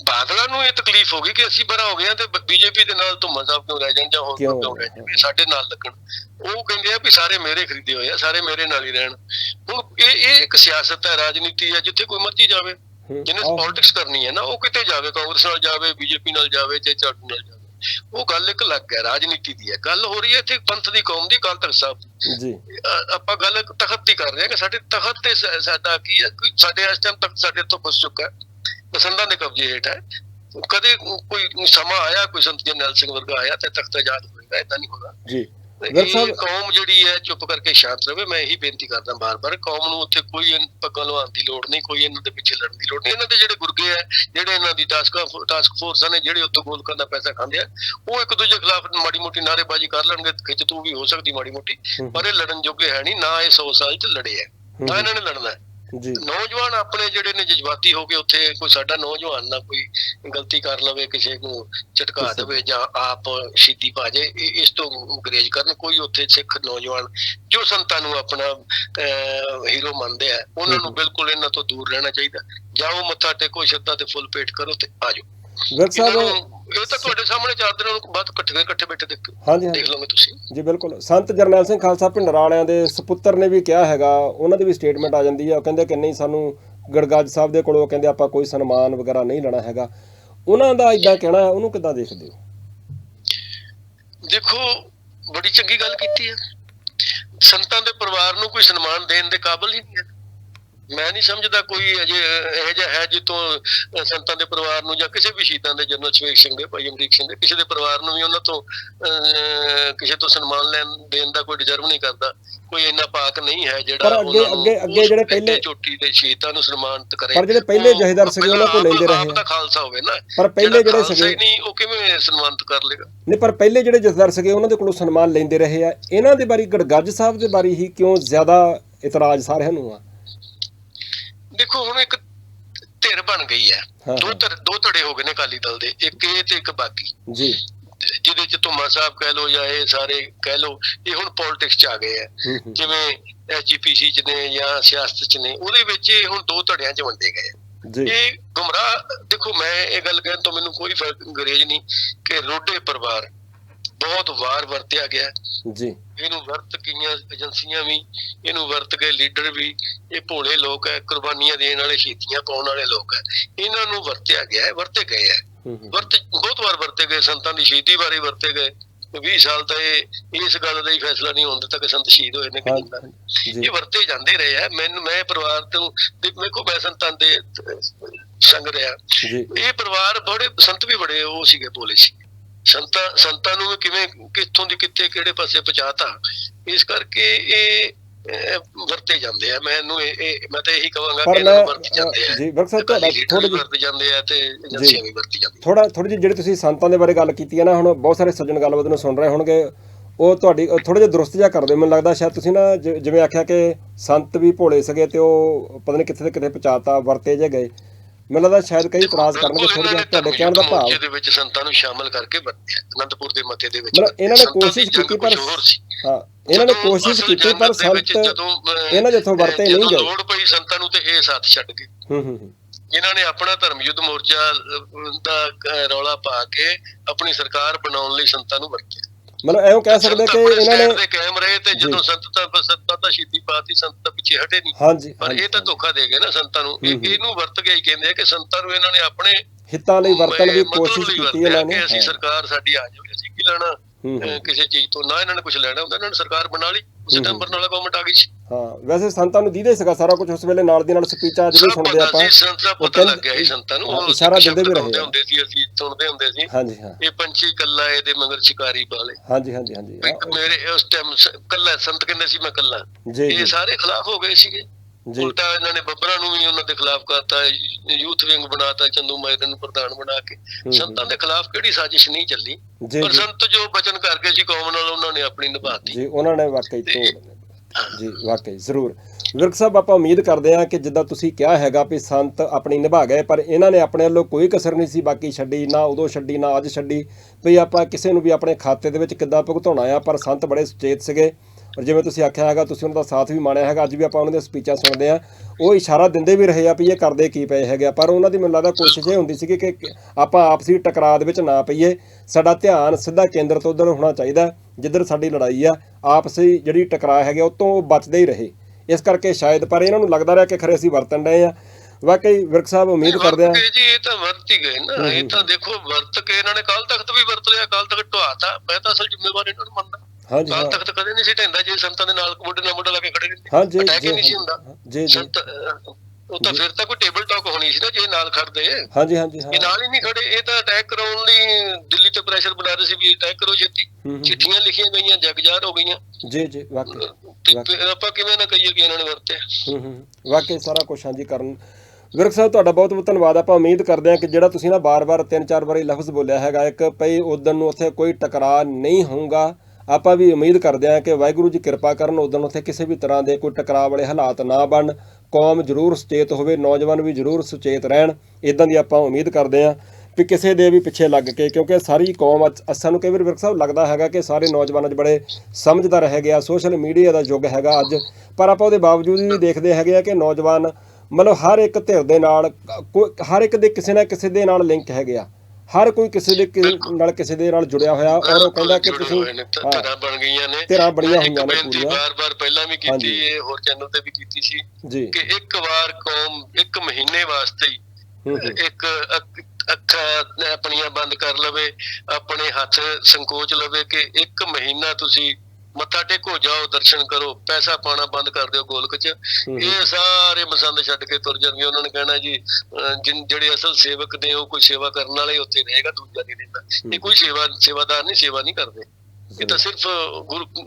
ਬਾਦਲਾਂ ਨੂੰ ਇਹ ਤਕਲੀਫ ਹੋ ਗਈ ਕਿ ਅਸੀਂ ਬੜਾ ਹੋ ਗਏ ਤੇ ਬੀਜੇਪੀ ਦੇ ਨਾਲ ਧੁੰਮਾ ਸਾਹਿਬ ਕਿਉਂ ਰਹਿ ਜਾਣ ਜਾਂ ਹੋਰ ਕਿਉਂ? ਰਹਿ ਜਾਣ ਸਾਡੇ ਨਾਲ ਲੱਗਣ ਉਹ ਕਹਿੰਦੇ ਆ ਵੀ ਸਾਰੇ ਮੇਰੇ ਖਰੀਦੇ ਹੋਏ ਆ ਸਾਰੇ ਮੇਰੇ ਨਾਲ ਹੀ ਰਹਿਣ ਹੁਣ ਇਹ ਇਹ ਇੱਕ ਸਿਆਸਤ ਹੈ ਰਾਜਨੀਤੀ ਹੈ ਜਿੱਥੇ ਕੋਈ ਮਰਜ਼ੀ ਜਾਵੇ ਜਿਹਨੇ। ਪੋਲਿਟਿਕਸ ਕਰਨੀ ਹੈ ਨਾ ਉਹ ਕਿਤੇ ਜਾਵੇ ਕਾਂਗਰਸ ਨਾਲ ਜਾਵੇ ਬੀਜੇਪੀ ਨਾਲ ਜਾਵੇ ਤੇ ਝਾੜੂ ਨਾਲ ਜਾਵੇ ਉਹ ਗੱਲ ਇੱਕ ਲੱਗ ਹੈ ਰਾਜਨੀਤੀ ਦੀ ਹੈ। ਗੱਲ ਹੋ ਰਹੀ ਹੈ ਇੱਥੇ ਪੰਥ ਦੀ ਕੌਮ ਦੀ ਕਾਲ ਤਖਤ ਸਾਹਿਬ ਜੀ। ਆਪਾਂ ਗੱਲ ਤਖਤ ਦੀ ਕਰ ਰਹੇ ਹਾਂ ਕਿ ਸਾਡੇ ਤਖਤ ਤੇ ਸਾਡਾ ਕੀ ਹੈ ਕੋਈ ਸਾਡੇ ਇਸ ਟਾਈਮ ਤੱਕ ਸਾਡੇ ਤੋਂ ਖੁੱਸ ਚੁੱਕਾ ਹੈ। ਪਸੰਦਾਂ ਦੇ ਕਬਜ਼ੇ ਹੇਠ ਹੈ। ਕਦੇ ਕੋਈ ਸਮਾਂ ਆਇਆ ਕੋਈ ਸੰਤ ਜਰਨੈਲ ਸਿੰਘ ਵਰਗਾ ਆਇਆ ਤੇ ਤਖਤ ਆਜ਼ਾਦ ਹੋਏਗਾ ਇਦਾਂ ਨਹੀਂ ਹੋਣਾ। ਜੀ। ਇਹ ਕੌਮ ਜਿਹੜੀ ਹੈ ਚੁੱਪ ਕਰਕੇ ਸ਼ਾਂਤ ਰਵੇ ਮੈਂ ਇਹੀ ਬੇਨਤੀ ਕਰਦਾ ਬਾਰ-ਬਾਰ ਕੌਮ ਨੂੰ ਉੱਥੇ ਕੋਈ ਪੱਗਾਂ ਲਵਾਉਣ ਦੀ ਲੋੜ ਨਹੀਂ ਕੋਈ ਇਹਨਾਂ ਦੇ ਪਿੱਛੇ ਲੜਨ ਦੀ ਲੋੜ ਨਹੀਂ ਇਹਨਾਂ ਦੇ ਜਿਹੜੇ ਗੁਰਗੇ ਆ ਜਿਹੜੇ ਇਹਨਾਂ ਦੀ ਟਾਸਕ ਟਾਸਕ ਫੋਰਸਾਂ ਨੇ ਜਿਹੜੇ ਉੱਤੋਂ ਗੋਲਕਾਂ ਦਾ ਪੈਸਾ ਖਾਂਦੇ ਆ ਉਹ ਇੱਕ ਦੂਜੇ ਖਿਲਾਫ ਮਾੜੀ ਮੋਟੀ ਨਾਅਰੇਬਾਜ਼ੀ ਕਰ ਲੈਣਗੇ ਖਿੱਚ ਤੂੰ ਵੀ ਹੋ ਸਕਦੀ ਮਾੜੀ ਮੋਟੀ। ਪਰ ਇਹ ਲੜਨ ਜੋਗੇ ਹੈ ਨਹੀਂ ਨਾ ਇਹ 100 ਸਾਲ ਚ ਲੜੇ ਆ। ਨਾ ਇਹਨਾਂ ਨੇ ਲੜਨਾ ਹੈ ਜੀ। ਨੌਜਵਾਨ ਆਪਣੇ ਜਿਹੜੇ ਨੇ ਜਜ਼ਬਾਤੀ ਹੋ ਕੇ ਉੱਥੇ ਕੋਈ ਸਾਡਾ ਨੌਜਵਾਨ ਨਾ ਕੋਈ ਗਲਤੀ ਕਰ ਲਵੇ ਕਿਸੇ ਨੂੰ ਝਟਕਾ ਦੇਵੇ ਜਾਂ ਆਪ ਸ਼ੀਤੀ ਪਾ ਇਹ- ਇਸ ਤੋਂ ਗਰੇਜ ਕਰਨ। ਕੋਈ ਉੱਥੇ ਸਿੱਖ ਨੌਜਵਾਨ ਜੋ ਸੰਤਾਂ ਨੂੰ ਆਪਣਾ ਹੀਰੋ ਮੰਨਦੇ ਆ ਉਹਨਾਂ ਨੂੰ ਬਿਲਕੁਲ ਇਹਨਾਂ ਤੋਂ ਦੂਰ ਰਹਿਣਾ ਚਾਹੀਦਾ। ਜਾਓ ਮੱਥਾ ਟੇਕੋ ਸ਼ਰਧਾ ਤੇ ਫੁੱਲ ਪੇਟ ਕਰੋ ਤੇ ਆਜੋ ਇਹਨਾਂ ਸਾਹਿਬ ਇਹ ਤਾਂ ਤੁਹਾਡੇ ਸਾਹਮਣੇ ਚਾਰ ਦਿਨਾਂ ਨੂੰ ਬਾਅਦ ਇਕੱਠੇ ਇਕੱਠੇ ਬੈਠੇ ਦੇਖ ਹਾਂਜੀ ਦੇਖ ਲਓਗੇ ਤੁਸੀਂ। ਜੀ ਬਿਲਕੁਲ। ਸੰਤ ਜਰਨੈਲ ਸਿੰਘ ਖਾਲਸਾ ਭਿੰਡਰਾਂ ਵਾਲਿਆਂ ਦੇ ਸੁਪੁੱਤਰ ਨੇ ਵੀ ਕਿਹਾ ਹੈਗਾ ਉਹਨਾਂ ਦੀ ਵੀ ਸਟੇਟਮੈਂਟ ਆ ਜਾਂਦੀ ਹੈ ਉਹ ਕਹਿੰਦੇ ਕਿ ਨਹੀਂ ਸਾਨੂੰ ਗੜਗੱਜ ਸਾਹਿਬ ਦੇ ਕੋਲੋਂ ਕਹਿੰਦੇ ਆਪਾਂ ਕੋਈ ਸਨਮਾਨ ਵਗੈਰਾ ਨਹੀਂ ਲੈਣਾ ਹੈਗਾ। ਉਹਨਾਂ ਦਾ ਇਦਾਂ ਕਹਿਣਾ ਹੈ ਉਹਨੂੰ ਕਿੱਦਾਂ ਦੇਖਦੇ ਹੋ? ਦੇਖੋ ਬੜੀ ਚੰਗੀ ਗੱਲ ਕੀਤੀ ਹੈ। ਸੰਤਾਂ ਦੇ ਪਰਿਵਾਰ ਨੂੰ ਕੋਈ ਸਨਮਾਨ ਦੇਣ ਦੇ ਕਾਬਿਲ ਹੀ ਨਹੀਂ ਹੈ। ਮੈਂ ਨਹੀਂ ਸਮਝਦਾ ਕੋਈ ਅਜੇ ਇਹ ਜਿਹਾ ਹੈ ਜਿੱਤੋਂ ਅਹ, ਸੰਤਾਂ ਦੇ ਪਰਿਵਾਰ ਨੂੰ ਜਾਂ ਕਿਸੇ ਵੀ ਸ਼ਹੀਦਾਂ ਦੇ ਜਨਰਲ ਸ਼ਵੇਕ ਸਿੰਘ ਦੇ ਭਾਈ ਅਮਰੀਕ ਸਿੰਘ ਦੇ ਕਿਸੇ ਦੇ ਪਰਿਵਾਰ ਨੂੰ ਵੀ ਉਹਨਾਂ ਤੋਂ ਕਿਸੇ ਤੋਂ ਸਨਮਾਨ ਲੈਣ ਦੇਣ ਦਾ ਕੋਈ ਡਿਜ਼ਰਵ ਨਹੀਂ ਕਰਦਾ। ਕੋਈ ਇੰਨਾ ਪਾਕ ਨਹੀਂ ਹੈ ਜਿਹੜਾ ਪਰ ਅੱਗੇ- ਅੱਗੇ- ਅੱਗੇ ਜਿਹੜੇ ਪਹਿਲੇ- ਚੋਟੀ ਦੇ ਸ਼ਹੀਦਾਂ ਨੂੰ ਸਨਮਾਨਿਤ ਕਰੇ। ਪਰ ਜਿਹੜੇ ਪਹਿਲੇ ਜਥੇਦਾਰ ਸੀਗੇ ਉਹਨਾਂ ਪਹਿਲਾਂ ਲੈਂਦੇ ਰਹੇ ਆਪ ਆ। ਦਾ ਖਾਲਸਾ ਹੋਵੇ ਨਾ। ਪਰ ਪਹਿਲੇ ਜਿਹੜਾ ਸੀਗੇ ਨਹੀਂ ਉਹ ਕਿਵੇਂ ਸਨਮਾਨਿਤ ਕਰ ਲੇਗਾ? ਨਹੀਂ ਪਰ ਪਹਿਲੇ ਜਿਹੜੇ ਜਥੇਦਾਰ ਸੀਗੇ ਉਹਨਾਂ ਦੇ ਕੋਲੋਂ ਸਨਮਾਨ ਲੈਂਦੇ ਰਹੇ ਆ। ਇਹਨਾਂ ਦੇ ਬਾਰੇ ਗੜਗੱਜ ਸਾਹਿਬ ਦੇ ਬਾਰੇ ਹੀ ਕਿਉਂ ਜ਼ਿਆਦਾ ਇਤਰਾਜ਼ ਸਾਰਿਆਂ ਨੂੰ ਆ? ਦੇਖੋ ਹੁਣ ਇੱਕ ਧਿਰ ਬਣ ਗਈ ਹੈ। ਦੋ। ਧਿਰ ਦੋ ਧੜੇ ਹੋ ਗਏ ਨੇ ਅਕਾਲੀ ਦਲ ਦੇ ਇੱਕ ਇਹ ਤੇ ਇੱਕ ਬਾਕੀ। ਜੀ। ਜਿਹਦੇ ਚ ਧੁੰਮਾ ਸਾਹਿਬ ਕਹਿ ਲੋ ਜਾਂ ਇਹ ਸਾਰੇ ਕਹਿ ਲੋ ਇਹ ਹੁਣ ਪੋਲਿਟਿਕਸ ਚ ਆ ਗਏ ਆ ਜਿਵੇਂ ਐਸਜੀਪੀਸੀ ਚ ਨੇ ਜਾਂ ਸਿਆਸਤ ਚ ਨੇ ਉਹਦੇ ਵਿੱਚ ਇਹ ਹੁਣ ਦੋ ਧੜਿਆਂ ਚ ਵੰਡੇ ਗਏ ਇਹ ਗੁੰਮਰਾਹ ਦੇਖੋ ਮੈਂ ਇਹ ਗੱਲ ਕਹਿਣ ਤੋਂ ਮੈਨੂੰ ਕੋਈ ਫ਼ਰਕ ਗਰੇਜ ਨਹੀਂ ਕਿ ਰੋਡੇ ਪਰਿਵਾਰ ਬਹੁਤ ਵਾਰ ਵਰਤਿਆ ਗਿਆ ਜੀ। ਇਹਨੂੰ ਵਰਤ ਗਈਆਂ ਏਜੰਸੀਆਂ ਵੀ ਇਹਨੂੰ ਵਰਤ ਗਏ ਲੀਡਰ ਵੀ ਇਹ ਭੋਲੇ ਲੋਕ ਹੈ ਕੁਰਬਾਨੀਆਂ ਦੇਣ ਵਾਲੇ ਸ਼ਹੀਦੀਆਂ ਪਾਉਣ ਵਾਲੇ ਲੋਕ ਹੈ। ਇਹਨਾਂ ਨੂੰ ਵਰਤਿਆ ਗਿਆ ਹੈ ਵਰਤੇ ਗਏ ਹੈ। ਵਰਤ ਬਹੁਤ ਵਾਰ ਵਰਤੇ ਗਏ ਸੰਤਾਂ ਦੀ ਸ਼ਹੀਦੀ ਬਾਰੇ ਵਰਤੇ ਗਏ। 20 ਸਾਲ ਤਾਂ ਇਹ ਇਸ ਗੱਲ ਦਾ ਹੀ ਫੈਸਲਾ ਨਹੀਂ ਹੋਣ ਦਿੱਤਾ ਕਿ ਸੰਤ ਸ਼ਹੀਦ ਹੋਏ ਨੇ ਕਿ ਨਹੀਂ ਇਹ ਵਰਤੇ ਜਾਂਦੇ ਰਹੇ ਆ ਮੈਨੂੰ ਮੈਂ ਪਰਿਵਾਰ ਤੋਂ ਮੇਰੇ ਮੈਂ ਸੰਤਾਂ ਦੇ ਸੰਗ ਰਿਹਾ। ਇਹ ਪਰਿਵਾਰ ਬੜੇ ਸੰਤ ਵੀ ਬੜੇ ਉਹ ਸੀਗੇ ਭੋਲੇ ਸੀ। ਸੰਤਾਂ ਸੰਤਾਂ ਨੂੰ ਕਿਵੇਂ ਕਿੱਥੋਂ ਦੀ ਕਿੱਥੇ ਕਿਹੜੇ ਪਾਸੇ ਪਹੁੰਚਾਤਾ ਇਸ ਕਰਕੇ ਇਹ ਵਰਤੇ ਜਾਂਦੇ ਆ। ਮੈਨੂੰ ਇਹ ਇਹ- ਮੈਂ ਤਾਂ ਇਹੀ ਕਹਾਂਗਾ ਕਿ ਇਹਨਾਂ ਨੂੰ ਵਰਤੇ ਜਾਂਦੇ ਆ। ਜੀ ਵਰਕ ਸਾਹਿਬ ਤੁਹਾਡਾ ਥੋੜੀ ਵੀ ਵਰਤੇ ਜਾਂਦੇ ਆ ਤੇ ਏਜੰਸੀਆਂ ਵੀ ਵਰਤੀ ਜਾਂਦੀਆਂ। ਥੋੜਾ ਥੋੜੀ ਜਿਹੀ ਜਿਹੜੇ ਤੁਸੀਂ ਸੰਤਾਂ ਦੇ ਬਾਰੇ ਗੱਲ ਕੀਤੀ ਹੈ ਨਾ ਹੁਣ ਬਹੁਤ ਸਾਰੇ ਸੱਜਣ ਗੱਲਬਾਤ ਨੂੰ ਸੁਣ ਰਹੇ ਹੋਣਗੇ। ਉਹ ਤੁਹਾਡੀ ਥੋੜਾ ਜਿਹਾ ਦਰੁਸਤ ਜਿਹਾ ਕਰਦੇ ਮੈਨੂੰ ਲੱਗਦਾ ਸ਼ਾਇਦ ਤੁਸੀਂ ਨਾ ਜਿਵੇਂ ਆਖਿਆ ਕਿ ਸੰਤ ਵੀ ਭੋਲੇ ਸਗੇ ਤੇ ਉਹ ਪਤਾ ਨਹੀਂ ਕਿੱਥੇ ਤੇ ਕਿੱਥੇ ਪਹੁੰਚਾਤਾ ਵਰਤੇ ਜੇ ਗਏ। ਮੈਨੂੰ ਲੱਗਦਾ ਸ਼ਾਇਦ ਕਈ ਇਤਰਾਜ਼ ਕਰਨਗੇ ਥੋੜਾ ਜਿਹਾ ਇਹਨਾਂ ਤੁਹਾਡੇ ਕਹਿਣ ਦਾ ਭਾਵ। ਯੁੱਧ ਦੇ ਵਿੱਚ ਸੰਤਾਂ ਨੂੰ ਸ਼ਾਮਲ ਕਰਕੇ ਅਨੰਦਪੁਰ ਦੇ ਮੱਥੇ ਦੇ ਵਿੱਚ ਮਤਲਬ ਇਹਨਾਂ ਨੇ ਕੋਸ਼ਿਸ਼ ਕੀਤੀ ਪਰ ਹਾਂ ਇਹਨਾਂ ਨੇ ਕੋਸ਼ਿਸ਼ ਕੀਤੀ ਪਰ ਸੰਤ ਇਹਨਾਂ ਇੱਥੋਂ ਵਰਤੇ ਨਹੀਂ ਗਏ। ਲੋੜ ਪਈ ਸੰਤਾਂ ਨੂੰ ਤੇ ਇਹ ਸਾਥ ਛੱਡ ਗਏ। ਹੂੰ ਹੂੰ ਜਿਨ੍ਹਾਂ ਨੇ ਆਪਣਾ ਧਰਮ ਯੁੱਧ ਮੋਰਚਾ ਦਾ ਰੌਲਾ ਪਾ ਕੇ ਆਪਣੀ ਸਰਕਾਰ ਬਣਾਉਣ ਲਈ ਸੰਤਾਂ ਨੂੰ ਵਰਤਿਆ। ਮਤਲਬ ਐਂ ਕਹਿ ਸਕਦੇ ਸੰਤ ਕਿ ਇਹਨਾਂ ਨੇ ਦੇ ਕਾਇਮ ਰਹੇ ਤੇ। ਜਦੋਂ ਸੰਤ ਤਾਂ ਸੰਤਾਂ ਤਾਂ ਸ਼ਹੀਦੀ ਪਾਤੀ ਸੰਤ ਤਾਂ ਪਿੱਛੇ ਹਟੇ ਨਹੀਂ ਹਾਂਜੀ ਪਰ ਇਹ ਤਾਂ ਧੋਖਾ ਦੇ ਗਏ ਨਾ ਸੰਤਾਂ ਨੂੰ। ਇਹਨੂੰ ਵਰਤ ਕੇ ਹੀ ਕਹਿੰਦੇ ਆ ਕਿ ਸੰਤਾਂ ਨੂੰ ਇਹਨਾਂ ਨੇ ਆਪਣੇ ਹਿੱਤਾਂ ਲਈ ਵਰਤਣ ਦੀ ਕੋਸ਼ਿਸ਼ ਕੀਤੀ ਇਹਨਾਂ ਨੇ। ਅਸੀਂ। ਸਰਕਾਰ ਸਾਡੀ ਆ ਜਾਵੇ ਅਸੀਂ ਕੀ ਲੈਣਾ? ਕਿਸੇ ਚੀਜ਼ ਤੋਂ ਨਾ ਇਹਨਾਂ ਨੇ ਕੁਝ ਲੈਣਾ ਹੁੰਦਾ ਇਹਨਾਂ ਨੇ ਸਰਕਾਰ ਬਣਾ ਲਈ। ਉਸੇ ਟਾਈਮ ਬਰਨਾਲਾ ਗਵਰਨਮੈਂਟ ਆ ਗਈ ਸੀ। ਹਾਂ ਵੈਸੇ ਸੰਤਾਂ ਨੂੰ ਦੀਦੇ ਸੀਗਾ ਸਾਰਾ ਕੁਝ ਉਸ ਵੇਲੇ ਨਾਲ ਦੀ ਨਾਲ ਸਪੀਚਾਂ ਸਭ ਸੁਣਦੇ ਆਪਾਂ। ਸੰਤਾਂ ਉਹ ਪਤਾ ਕਹਿੰਦੇ- ਲੱਗ ਗਿਆ ਸੀ ਸੰਤਾਂ ਨੂੰ। ਉਹ ਇਸ਼ਾਰਾ ਦਿੰਦੇ ਵੀ ਰਹੇ। ਹੁੰਦੇ ਸੀ ਅਸੀਂ ਸੁਣਦੇ ਹੁੰਦੇ ਸੀ। ਹਾਂਜੀ ਹਾਂ। ਇਹ ਪੰਛੀ ਕੱਲਾ ਇਹਦੇ ਮਗਰ ਸ਼ਿਕਾਰੀ ਵਾਲੇ। ਹਾਂਜੀ ਹਾਂਜੀ ਹਾਂਜੀ ਮੇਰੇ ਉਸ ਟਾਈਮ ਕੱਲਾ ਸੰਤ ਕਹਿੰਦੇ ਸੀ ਮੈਂ ਕੱਲਾ ਜੀ ਇਹ ਜੀ। ਸਾਰੇ ਖਿਲਾਫ ਹੋ ਗਏ ਸੀਗੇ। ਜੀ। ਉਲਟਾ ਇਹਨਾਂ ਨੇ ਬੱਬਰਾਂ ਨੂੰ ਵੀ ਉਹਨਾਂ ਦੇ ਖਿਲਾਫ ਕਰਤਾ ਯੂਥ ਵਿੰਗ ਬਣਾਤਾ ਚੰਦੂ ਮਾਇਰਨ ਨੂੰ ਪ੍ਰਧਾਨ ਬਣਾ ਕੇ। ਸੰਤਾਂ ਦੇ ਖਿਲਾਫ ਕਿਹੜੀ ਸਾਜ਼ਿਸ਼ ਨਹੀਂ ਚੱਲੀ। ਜੀ ਪਰ ਜੀ। ਸੰਤ ਜੋ ਬਚਨ ਕਰਕੇ ਸੀ ਕੌਮ ਨਾਲ ਉਹਨਾਂ ਨੇ ਆਪਣੀ ਨਿਭਾਤੀ। ਜੀ ਉਹਨਾਂ ਨੇ ਵਾਕਈ ਤੋੜ ਜੀ, ਵਾਕਈ, ਜ਼ਰੂਰ। ਵਿਰਕ ਸਾਹਿਬ, ਆਪਾਂ ਉਮੀਦ ਕਰਦੇ ਹਾਂ ਕਿ ਜਿੱਦਾਂ ਤੁਸੀਂ ਕਿਹਾ ਹੈਗਾ ਵੀ ਸੰਤ ਆਪਣੀ ਨਿਭਾ ਗਏ, ਪਰ ਇਹਨਾਂ ਨੇ ਆਪਣੇ ਵੱਲੋਂ ਕੋਈ ਕਸਰ ਨਹੀਂ ਸੀ ਬਾਕੀ ਛੱਡੀ, ਨਾ ਉਦੋਂ ਛੱਡੀ, ਨਾ ਅੱਜ ਛੱਡੀ। ਵੀ ਆਪਾਂ ਕਿਸੇ ਨੂੰ ਵੀ ਆਪਣੇ ਖਾਤੇ ਦੇ ਵਿੱਚ ਕਿੱਦਾਂ ਭੁਗਤਾਉਣਾ ਆ, ਪਰ ਸੰਤ ਬੜੇ ਸੁਚੇਤ ਸੀਗੇ। ਔਰ ਜਿਵੇਂ ਤੁਸੀਂ ਆਖਿਆ ਹੈਗਾ ਤੁਸੀਂ ਉਹਨਾਂ ਦਾ ਸਾਥ ਵੀ ਮਾਣਿਆ ਹੈਗਾ ਅੱਜ ਵੀ ਆਪਾਂ ਉਹਨਾਂ ਦੀਆਂ ਸਪੀਚਾਂ ਸੁਣਦੇ ਆ ਉਹ ਇਸ਼ਾਰਾ ਦਿੰਦੇ ਵੀ ਰਹੇ ਆ ਵੀ ਇਹ ਕਰਦੇ ਕੀ ਪਏ ਹੈਗੇ ਆ। ਪਰ ਉਹਨਾਂ ਦੀ ਮੈਨੂੰ ਲੱਗਦਾ ਕੋਸ਼ਿਸ਼ ਇਹ ਹੁੰਦੀ ਸੀ ਕਿ ਆਪਾਂ ਆਪਸੀ ਟਕਰਾਅ ਦੇ ਵਿੱਚ ਨਾ ਪਈਏ। ਸਾਡਾ ਧਿਆਨ ਸਿੱਧਾ ਕੇਂਦਰ ਤੋਂ ਉਧਰ ਹੋਣਾ ਚਾਹੀਦਾ ਜਿੱਧਰ ਸਾਡੀ ਲੜਾਈ ਆ। ਆਪਸੀ ਜਿਹੜੀ ਟਕਰਾਅ ਹੈਗੇ ਉਹ ਤੋਂ ਬਚਦੇ ਹੀ ਰਹੇ। ਇਸ ਕਰਕੇ ਸ਼ਾਇਦ ਪਰ ਇਹਨਾਂ ਨੂੰ ਲੱਗਦਾ ਰਿਹਾ ਕਿ ਖਰੇ ਅਸੀਂ ਵਰਤਣ ਡਏ ਆ। ਵਾਕਈ ਵਿਰਕ ਸਾਹਿਬ ਉਮੀਦ ਕਰਦੇ ਆ ਜੀ ਇਹ ਤਾਂ ਵਰਤ ਹੀ ਗਏ ਨਾ। ਇਹ ਤਾਂ ਦੇਖੋ ਵਰਤ ਕੇ ਇਹਨਾਂ ਨੇ ਕੱਲ ਤਖਤ ਵੀ ਵਰਤ ਲਿਆ ਕੱਲ ਤਖਤ ਢਵਾਤਾ ਮੈਂ ਤਾਂ ਅਸਲ ਜ਼ਿੰਮੇਵਾਰ ਇਹਨਾਂ ਨੂੰ ਮੰਨਦਾ। ਹਾਂਜੀ ਹਾਂ। ਤਖਤ ਕਦੇ ਨਹੀਂ ਸੀ ਢੈਂਦਾ ਜੇ ਸੰਤਾਂ ਦੇ ਨਾਲ ਮੋਢੇ ਨਾਲ ਮੋਢਾ ਲਾ ਕੇ ਖੜੇ ਹਾਂਜੀ ਅਟੈਕ ਹੀ ਜੀ ਨਹੀਂ ਸੀ ਹੁੰਦਾ। ਜੀ ਜੀ। ਉਹ ਤਾਂ ਫਿਰ ਤਾਂ ਕੋਈ ਟੇਬਲ ਟਾਕ ਹੋਣੀ ਸੀ ਨਾ ਜੇ ਨਾਲ ਖੜਦੇ। ਇਹ ਹਾਂਜੀ ਹਾਂਜੀ ਹਾਂ। ਨਾਲ ਹੀ ਨਹੀਂ ਖੜੇ ਇਹ ਤਾਂ ਅਟੈਕ ਕਰਾਉਣ ਲਈ ਦਿੱਲੀ ਤੇ ਪ੍ਰੈਸ਼ਰ ਬਣਾ ਰਹੇ ਸੀ ਵੀ ਅਟੈਕ ਕਰੋ ਛੇਤੀ। ਚਿੱਠੀਆਂ ਲਿਖੀਆਂ ਗਈਆਂ ਜਗਜਾਰ ਹੋ ਗਈਆਂ। ਜੀ ਜੀ ਵਾਕਈ ਆਪਾਂ ਕਿਵੇਂ ਨਾ ਕਹੀਏ ਕਿ ਇਹਨਾਂ ਨੇ ਵਰਤਿਆ। ਹੂੰ ਹੂੰ ਵਾਕਈ ਸਾਰਾ ਕੁਝ ਹਾਂਜੀ ਕਰਨ। ਵਿਰਕ ਸਾਹਿਬ ਤੁਹਾਡਾ ਬਹੁਤ ਬਹੁਤ ਧੰਨਵਾਦ। ਆਪਾਂ ਉਮੀਦ ਕਰਦੇ ਹਾਂ ਕਿ ਜਿਹੜਾ ਤੁਸੀਂ ਨਾ ਬਾਰ-ਬਾਰ ਤਿੰਨ ਚਾਰ ਵਾਰੀ ਲਫ਼ਜ਼ ਬੋਲਿਆ ਹੈਗਾ ਇੱਕ ਭਈ ਉਦੋਂ ਨੂੰ ਉੱਥੇ ਕੋਈ ਟਕਰਾਅ ਨਹੀਂ ਹੋਊਗਾ। ਆਪਾਂ ਵੀ ਉਮੀਦ ਕਰਦੇ ਹਾਂ ਕਿ ਵਾਹਿਗੁਰੂ ਜੀ ਕਿਰਪਾ ਕਰਨ ਉਦੋਂ ਉੱਥੇ ਕਿਸੇ ਵੀ ਤਰ੍ਹਾਂ ਦੇ ਕੋਈ ਟਕਰਾਅ ਵਾਲੇ ਹਾਲਾਤ ਨਾ ਬਣ ਕੌਮ ਜ਼ਰੂਰ ਸੁਚੇਤ ਹੋਵੇ, ਨੌਜਵਾਨ ਵੀ ਜ਼ਰੂਰ ਸੁਚੇਤ ਰਹਿਣ। ਇਦਾਂ ਦੀ ਆਪਾਂ ਉਮੀਦ ਕਰਦੇ ਹਾਂ ਵੀ ਕਿਸੇ ਦੇ ਵੀ ਪਿੱਛੇ ਲੱਗ ਕੇ, ਕਿਉਂਕਿ ਸਾਰੀ ਕੌਮ ਅੱਜ- ਅੱਜ ਸਾਨੂੰ ਕਈ ਵਾਰ ਵਿਰਕ ਸਾਹਿਬ ਲੱਗਦਾ ਹੈਗਾ ਕਿ ਸਾਰੇ ਨੌਜਵਾਨ ਅੱਜ ਬੜੇ ਸਮਝਦਾਰ ਹੈਗੇ ਆ, ਸੋਸ਼ਲ ਮੀਡੀਆ ਦਾ ਯੁੱਗ ਹੈਗਾ ਅੱਜ। ਪਰ ਆਪਾਂ ਉਹਦੇ ਬਾਵਜੂਦ ਵੀ ਦੇਖਦੇ ਹੈਗੇ ਆ ਕਿ ਨੌਜਵਾਨ ਮਤਲਬ ਹਰ ਇੱਕ ਧਿਰ ਦੇ ਨਾਲ ਕੋਈ, ਹਰ ਇੱਕ ਦੇ ਕਿਸੇ ਨਾ ਕਿਸੇ ਦੇ ਨਾਲ ਲਿੰਕ ਹੈਗੇ ਆ। ਹਰ ਕੋਈ ਕਿਸੇ ਦੇ ਕਿਸੇ ਨਾਲ ਕਿਸੇ ਦੇ ਨਾਲ ਜੁੜਿਆ ਹੋਇਆ ਔਰ ਉਹ ਕਹਿੰਦਾ ਕਿ ਤੁਸੀਂ ਧਿਰਾਂ ਬਣ ਗਈਆਂ ਨੇ। ਬਣੀਆਂ ਇੱਕ ਹੋਈਆਂ ਨੇ ਪੂਰੀਆਂ। ਬਾਰ-ਬਾਰ ਪਹਿਲਾਂ ਵੀ। ਕੀਤੀ ਇਹ ਹੋਰ ਚੈਨਲ ਤੇ ਵੀ ਕੀਤੀ ਸੀ ਕਿ ਇੱਕ ਵਾਰ ਕੌਮ ਇੱਕ ਮਹੀਨੇ ਵਾਸਤੇ ਇੱਕ ਅੱਖਾਂ ਆਪਣੀਆਂ ਬੰਦ ਕਰ ਲਵੇ ਆਪਣੇ ਹੱਥ ਸੰਕੋਚ ਲਵੇ ਕਿ ਇੱਕ ਮਹੀਨਾ ਤੁਸੀਂ ਮੱਥਾ ਟੇਕੋ ਜਾਓ ਦਰਸ਼ਨ ਕਰੋ ਪੈਸਾ ਪਾਣਾ ਬੰਦ ਕਰ ਦਿਓ ਗੋਲਕ 'ਚ। ਇਹ ਸਾਰੇ ਮਸੰਦ ਛੱਡ ਕੇ ਤੁਰ ਜਾਣਗੇ। ਉਹਨਾਂ ਨੇ ਕਹਿਣਾ ਜੀ ਜਿਹੜੇ ਅਸਲ ਸੇਵਕ ਨੇ ਉਹ ਕੋਈ ਸੇਵਾ ਕਰਨ ਵਾਲੇ ਉੱਥੇ ਰਹੇਗਾ ਦੂਜਾ ਨਹੀਂ ਰਹਿੰਦਾ ਇਹ ਕੋਈ ਸੇਵਾ ਸੇਵਾਦਾਰ ਨਹੀਂ ਸੇਵਾ ਨਹੀਂ ਕਰਦੇ। ਇਹ ਤਾਂ ਸਿਰਫ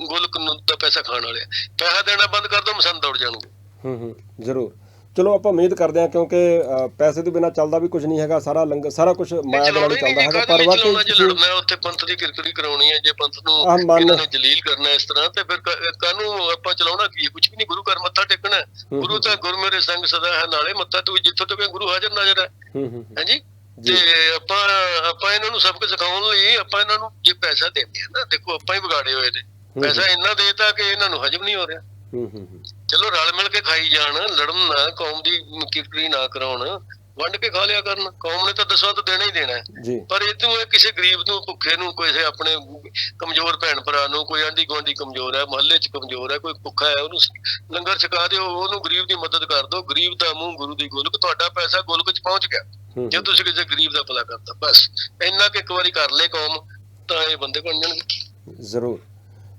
ਗੋਲਕ ਨੂੰ ਦਾ ਪੈਸਾ ਖਾਣ ਵਾਲੇ ਪੈਸਾ ਦੇਣਾ ਬੰਦ ਕਰ ਦੋ ਮਸੰਦ ਦੌੜ ਜਾਣਗੇ। ਹੂੰ ਹੂੰ। ਜ਼ਰੂਰ। ਚਲੋ ਆਪਾਂ ਉਮੀਦ ਕਰਦੇ ਹਾਂ ਕਿਉਂਕਿ ਅ, ਪੈਸੇ ਤੋਂ ਬਿਨਾ ਚੱਲਦਾ ਵੀ ਕੁਝ ਨਹੀਂ ਹੈਗਾ ਸਾਰਾ ਲੰਗਰ ਸਾਰਾ ਕੁਝ ਮਾਇਆ ਦੇ ਨਾਲ ਹੀ ਚੱਲਦਾ ਹੈਗਾ ਪਰ ਵਾਕਈ ਜੇ ਤੁਸੀਂ- ਲੜਨਾ ਉੱਥੇ ਪੰਥ ਦੀ ਕਿਰਕਰੀ ਕਰਾਉਣੀ ਹੈ ਜੇ ਪੰਥ ਨੂੰ ਆਹ ਮੰਨ- ਇਹਨਾਂ ਨੇ ਜਲੀਲ ਕਰਨਾ ਇਸ ਤਰ੍ਹਾਂ ਤੇ ਫਿਰ ਕ- ਕਾਹਨੂੰ ਆਪਾਂ ਚਲਾਉਣਾ ਕੀ? ਕੁਛ ਵੀ ਨਹੀਂ ਗੁਰੂ ਘਰ ਮੱਥਾ ਟੇਕਣਾ ਹੈ। ਹੂੰ, ਗੁਰੂ ਤਾਂ ਗੁਰ ਮੇਰੇ ਸੰਗ ਸਦਾ ਹੈ ਨਾਲੇ ਮੱਥਾ ਤੂੰ ਜਿੱਥੋਂ ਤੱਕ ਗੁਰੂ ਹਾਜ਼ਰ ਨਾਜ਼ਰ ਹੈ ਹੂੰ ਹੂੰ ਹੂੰ। ਹਾਂਜੀ ਜੀ। ਤੇ ਆਪਾਂ ਆਪਾਂ ਇਹਨਾਂ ਨੂੰ ਸਬਕ ਸਿਖਾਉਣ ਲਈ ਆਪਾਂ ਇਹਨਾਂ ਨੂੰ ਜੇ ਪੈਸਾ ਦਿੰਦੇ ਆ ਨਾ ਦੇਖੋ ਆਪਾਂ ਹੀ ਵਿਗਾੜੇ ਹੋਏ ਨੇ ਹੂੰ। ਪੈਸਾ ਇੰਨਾ ਦੇਤਾ ਕਿ ਇਹਨਾਂ ਨੂੰ ਹਜਮ ਨਹੀਂ ਹੋ ਰਿਹਾ ਹੂੰ ਹੂੰ ਹੂੰ ਚਲੋ ਰਲ ਮਿਲ ਕੇ ਖਾਈ ਜਾਣ ਲੜਨ ਨਾ ਕੌਮ ਦੀ ਕਿਰਕਰੀ ਨਾ ਕਰਾਉਣ ਵੰਡ ਕੇ ਖਾ ਲਿਆ ਕਰਨ। ਕੌਮ ਨੇ ਤਾਂ ਦਸਵਾਂ ਤਾਂ ਦੇਣਾ ਹੀ ਦੇਣਾ ਪਰ ਇਦੋਂ ਇਹ ਕਿਸੇ ਗਰੀਬ ਨੂੰ ਭੁੱਖੇ ਨੂੰ ਕਿਸੇ ਆਪਣੇ ਕਮਜ਼ੋਰ ਭੈਣ ਭਰਾ ਨੂੰ ਕੋਈ ਆਂਢੀ ਗੁਆਂਢੀ ਕਮਜ਼ੋਰ ਹੈ ਮਹੱਲੇ 'ਚ ਕਮਜ਼ੋਰ ਹੈ ਕੋਈ ਭੁੱਖਾ ਹੈ ਉਹਨੂੰ ਲੰਗਰ ਛਕਾ ਦਿਓ ਉਹਨੂੰ ਗਰੀਬ ਦੀ ਮਦਦ ਕਰ ਦਿਓ। ਗਰੀਬ ਦਾ ਮੂੰਹ ਗੁਰੂ ਦੀ ਗੋਲਕ ਤੁਹਾਡਾ ਪੈਸਾ ਗੋਲਕ 'ਚ ਪਹੁੰਚ ਗਿਆ। ਜੇ ਤੁਸੀਂ ਕਿਸੇ ਗਰੀਬ ਦਾ ਭਲਾ ਕਰਤਾ ਬਸ। ਇੰਨਾ ਕਿ ਇੱਕ ਵਾਰੀ ਕਰ ਲੇ ਕੌਮ ਤਾਂ ਇਹ ਬੰਦੇ ਬਣ ਜਾਣਗੇ। ਜ਼ਰੂਰ।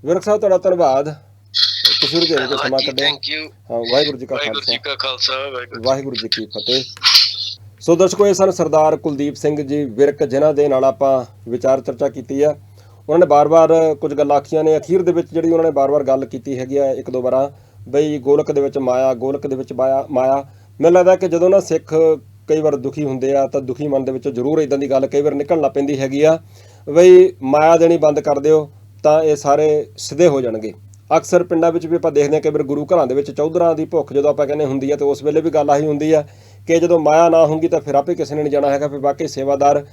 ਵਿਰਕ ਸਾਹਿਬ ਤੁਹਾਡਾ ਧੰਨਵਾਦ। ਤੁਸੀਂ ਵੀ ਦੇਣ ਕੇ ਸਮਾਂ ਕੱਢਿਆ। ਥੈਂਕ ਯੂ ਵਾਹਿਗੁਰੂ ਜੀ ਕਾ ਵਾਹਿਗੁਰੂ ਖਾਲਸਾ। ਜੀ ਕਾ ਖਾਲਸਾ ਵਾਹਿਗੁਰੂ ਵਾਹਿਗੁਰੂ ਜੀ ਕੀ ਫਤਿਹ। ਸੋ ਦਰਸ਼ਕੋ ਇਹ ਸਨ ਸਰਦਾਰ ਕੁਲਦੀਪ ਸਿੰਘ ਜੀ ਵਿਰਕ ਜਿਨ੍ਹਾਂ ਦੇ ਨਾਲ ਆਪਾਂ ਵਿਚਾਰ ਚਰਚਾ ਕੀਤੀ ਆ। ਉਹਨਾਂ ਨੇ ਬਾਰ-ਬਾਰ ਕੁਝ ਗੱਲਾਂ ਆਖੀਆਂ ਨੇ। ਅਖੀਰ ਦੇ ਵਿੱਚ ਜਿਹੜੀ ਉਹਨਾਂ ਨੇ ਬਾਰ-ਬਾਰ ਗੱਲ ਕੀਤੀ ਹੈਗੀ ਆ ਇੱਕ ਦੋ ਵਾਰਾਂ ਬਈ ਗੋਲਕ ਦੇ ਵਿੱਚ ਮਾਇਆ ਗੋਲਕ ਦੇ ਵਿੱਚ ਮਾਇਆ ਮਾਇਆ। ਮੈਨੂੰ ਲੱਗਦਾ ਕਿ ਜਦੋਂ ਨਾ ਸਿੱਖ ਕਈ ਵਾਰ ਦੁਖੀ ਹੁੰਦੇ ਆ ਤਾਂ ਦੁਖੀ ਮਨ ਦੇ ਵਿੱਚੋਂ ਜ਼ਰੂਰ ਇਦਾਂ ਦੀ ਗੱਲ ਕਈ ਵਾਰ ਨਿਕਲਣਾ ਪੈਂਦੀ ਹੈਗੀ ਆ। ਬਈ ਮਾਇਆ ਦੇਣੀ ਬੰਦ ਕਰ ਦਿਓ ਤਾਂ ਇਹ ਸਾਰੇ ਸਿੱਧੇ ਹੋ ਜਾਣਗੇ। ਅਕਸਰ ਪਿੰਡਾਂ ਵਿੱਚ ਵੀ ਆਪਾਂ ਦੇਖਦੇ ਹਾਂ ਕਿ ਫਿਰ ਗੁਰੂ ਘਰਾਂ ਦੇ ਵਿੱਚ ਚੌਧਰਾਂ ਦੀ ਭੁੱਖ ਜਦੋਂ ਆਪਾਂ ਕਹਿੰਦੇ ਹੁੰਦੀ ਹੈ ਤੇ ਉਸ ਵੇਲੇ ਵੀ ਗੱਲ ਆਹੀ ਹੁੰਦੀ ਹੈ ਕਿ ਜਦੋਂ ਮਾਇਆ ਨਾ ਹੋਊਗੀ ਤਾਂ ਫਿਰ ਆਪੇ ਕਿਸੇ ਨੇ ਨਹੀਂ ਜਾਣਾ ਹੈਗਾ, ਫਿਰ ਬਾਕੀ ਸੇਵਾਦਾਰ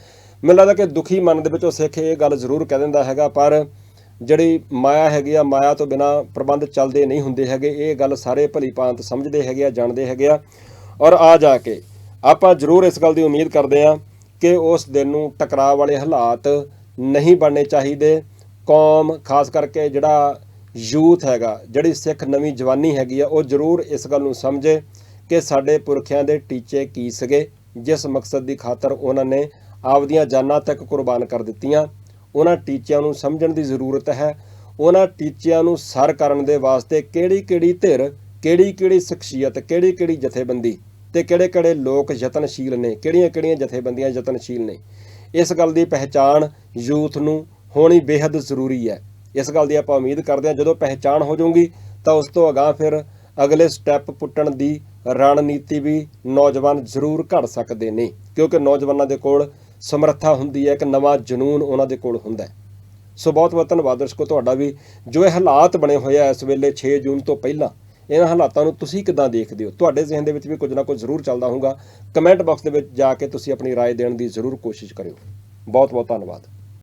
ਮੈਨੂੰ ਲੱਗਦਾ ਕਿ ਦੁਖੀ ਮਨ ਦੇ ਵਿੱਚੋਂ ਸਿੱਖ ਇਹ ਗੱਲ ਜ਼ਰੂਰ ਕਹਿ ਦਿੰਦਾ ਹੈਗਾ, ਪਰ ਜਿਹੜੀ ਮਾਇਆ ਹੈਗੀ ਆ, ਮਾਇਆ ਤੋਂ ਬਿਨਾ ਪ੍ਰਬੰਧ ਚੱਲਦੇ ਨਹੀਂ ਹੁੰਦੇ ਹੈਗੇ, ਇਹ ਗੱਲ ਸਾਰੇ ਭਲੀ ਭਾਂਤ ਸਮਝਦੇ ਹੈਗੇ ਆ, ਜਾਣਦੇ ਹੈਗੇ ਆ। ਔਰ ਆ ਜਾ ਕੇ ਆਪਾਂ ਜ਼ਰੂਰ ਇਸ ਗੱਲ ਦੀ ਉਮੀਦ ਕਰਦੇ ਆ ਕਿ ਉਸ ਦਿਨ ਨੂੰ ਟਕਰਾਅ ਵਾਲੇ ਹਾਲਾਤ ਨਹੀਂ ਬਣਨੇ ਚਾਹੀਦੇ। ਕੌਮ, ਖਾਸ ਕਰਕੇ ਜਿਹੜਾ ਯੂਥ ਹੈਗਾ, ਜਿਹੜੀ ਸਿੱਖ ਨਵੀਂ ਜਵਾਨੀ ਹੈਗੀ ਆ, ਉਹ ਜ਼ਰੂਰ ਇਸ ਗੱਲ ਨੂੰ ਸਮਝੇ ਕਿ ਸਾਡੇ ਪੁਰਖਿਆਂ ਦੇ ਟੀਚੇ ਕੀ ਸੀਗੇ, ਜਿਸ ਮਕਸਦ ਦੀ ਖਾਤਰ ਉਹਨਾਂ ਨੇ ਆਪਦੀਆਂ ਜਾਨਾਂ ਤੱਕ ਕੁਰਬਾਨ ਕਰ ਦਿੱਤੀਆਂ। ਉਹਨਾਂ ਟੀਚਿਆਂ ਨੂੰ ਸਮਝਣ ਦੀ ਜ਼ਰੂਰਤ ਹੈ। ਉਹਨਾਂ ਟੀਚਿਆਂ ਨੂੰ ਸਰ ਕਰਨ ਦੇ ਵਾਸਤੇ ਕਿਹੜੀ ਕਿਹੜੀ ਧਿਰ ਕਿਹੜੀ ਕਿਹੜੀ ਸ਼ਖਸੀਅਤ ਕਿਹੜੀ ਕਿਹੜੀ ਜਥੇਬੰਦੀ ਤੇ ਕਿਹੜੇ ਕਿਹੜੇ ਲੋਕ ਯਤਨਸ਼ੀਲ ਨੇ ਕਿਹੜੀਆਂ ਕਿਹੜੀਆਂ ਜਥੇਬੰਦੀਆਂ ਯਤਨਸ਼ੀਲ ਨੇ। ਇਸ ਗੱਲ ਦੀ ਪਹਿਚਾਣ ਯੂਥ ਨੂੰ ਹੋਣੀ ਬੇहद ਜ਼ਰੂਰੀ ਹੈ। ਇਸ ਗੱਲ ਦੀ ਆਪਾਂ ਉਮੀਦ ਕਰਦੇ ਹਾਂ ਜਦੋਂ ਪਹਿਚਾਣ ਹੋ ਜਾਊਗੀ ਤਾਂ ਉਸ ਤੋਂ ਅਗਾਹ ਫਿਰ ਅਗਲੇ ਸਟੈਪ ਪੁੱਟਣ ਦੀ ਰਣਨੀਤੀ ਵੀ ਨੌਜਵਾਨ ਜ਼ਰੂਰ ਘੜ ਸਕਦੇ ਨੇ ਕਿਉਂਕਿ ਨੌਜਵਾਨਾਂ ਦੇ ਕੋਲ ਸਮਰੱਥਾ ਹੁੰਦੀ ਹੈ ਇੱਕ ਨਵਾਂ ਜਨੂਨ ਉਹਨਾਂ ਦੇ ਕੋਲ ਹੁੰਦਾ ਹੈ ਸੋ ਬਹੁਤ ਬਹੁਤ ਧੰਨਵਾਦ ਦਰਸ਼ਕੋ ਤੁਹਾਡਾ ਵੀ ਜੋ ਇਹ ਹਾਲਾਤ ਬਣੇ ਹੋਏ ਆ ਇਸ ਵੇਲੇ 6 ਜੂਨ ਤੋਂ ਪਹਿਲਾਂ ਇਹਨਾਂ ਹਾਲਾਤਾਂ ਨੂੰ ਤੁਸੀਂ ਕਿਦਾਂ ਦੇਖਦੇ ਹੋ ਤੁਹਾਡੇ ਜ਼ਿਹਨ ਦੇ ਵਿੱਚ ਵੀ ਕੁਝ ਨਾ ਕੁਝ ਜ਼ਰੂਰ ਚੱਲਦਾ ਹੋਊਗਾ ਕਮੈਂਟ ਬਾਕਸ ਦੇ ਵਿੱਚ ਜਾ ਕੇ ਤੁਸੀਂ ਆਪਣੀ رائے ਦੇਣ ਦੀ ਜ਼ਰੂਰ ਕੋਸ਼ਿਸ਼ ਕਰਿਓ ਬਹੁਤ ਬਹੁਤ ਧੰਨਵਾਦ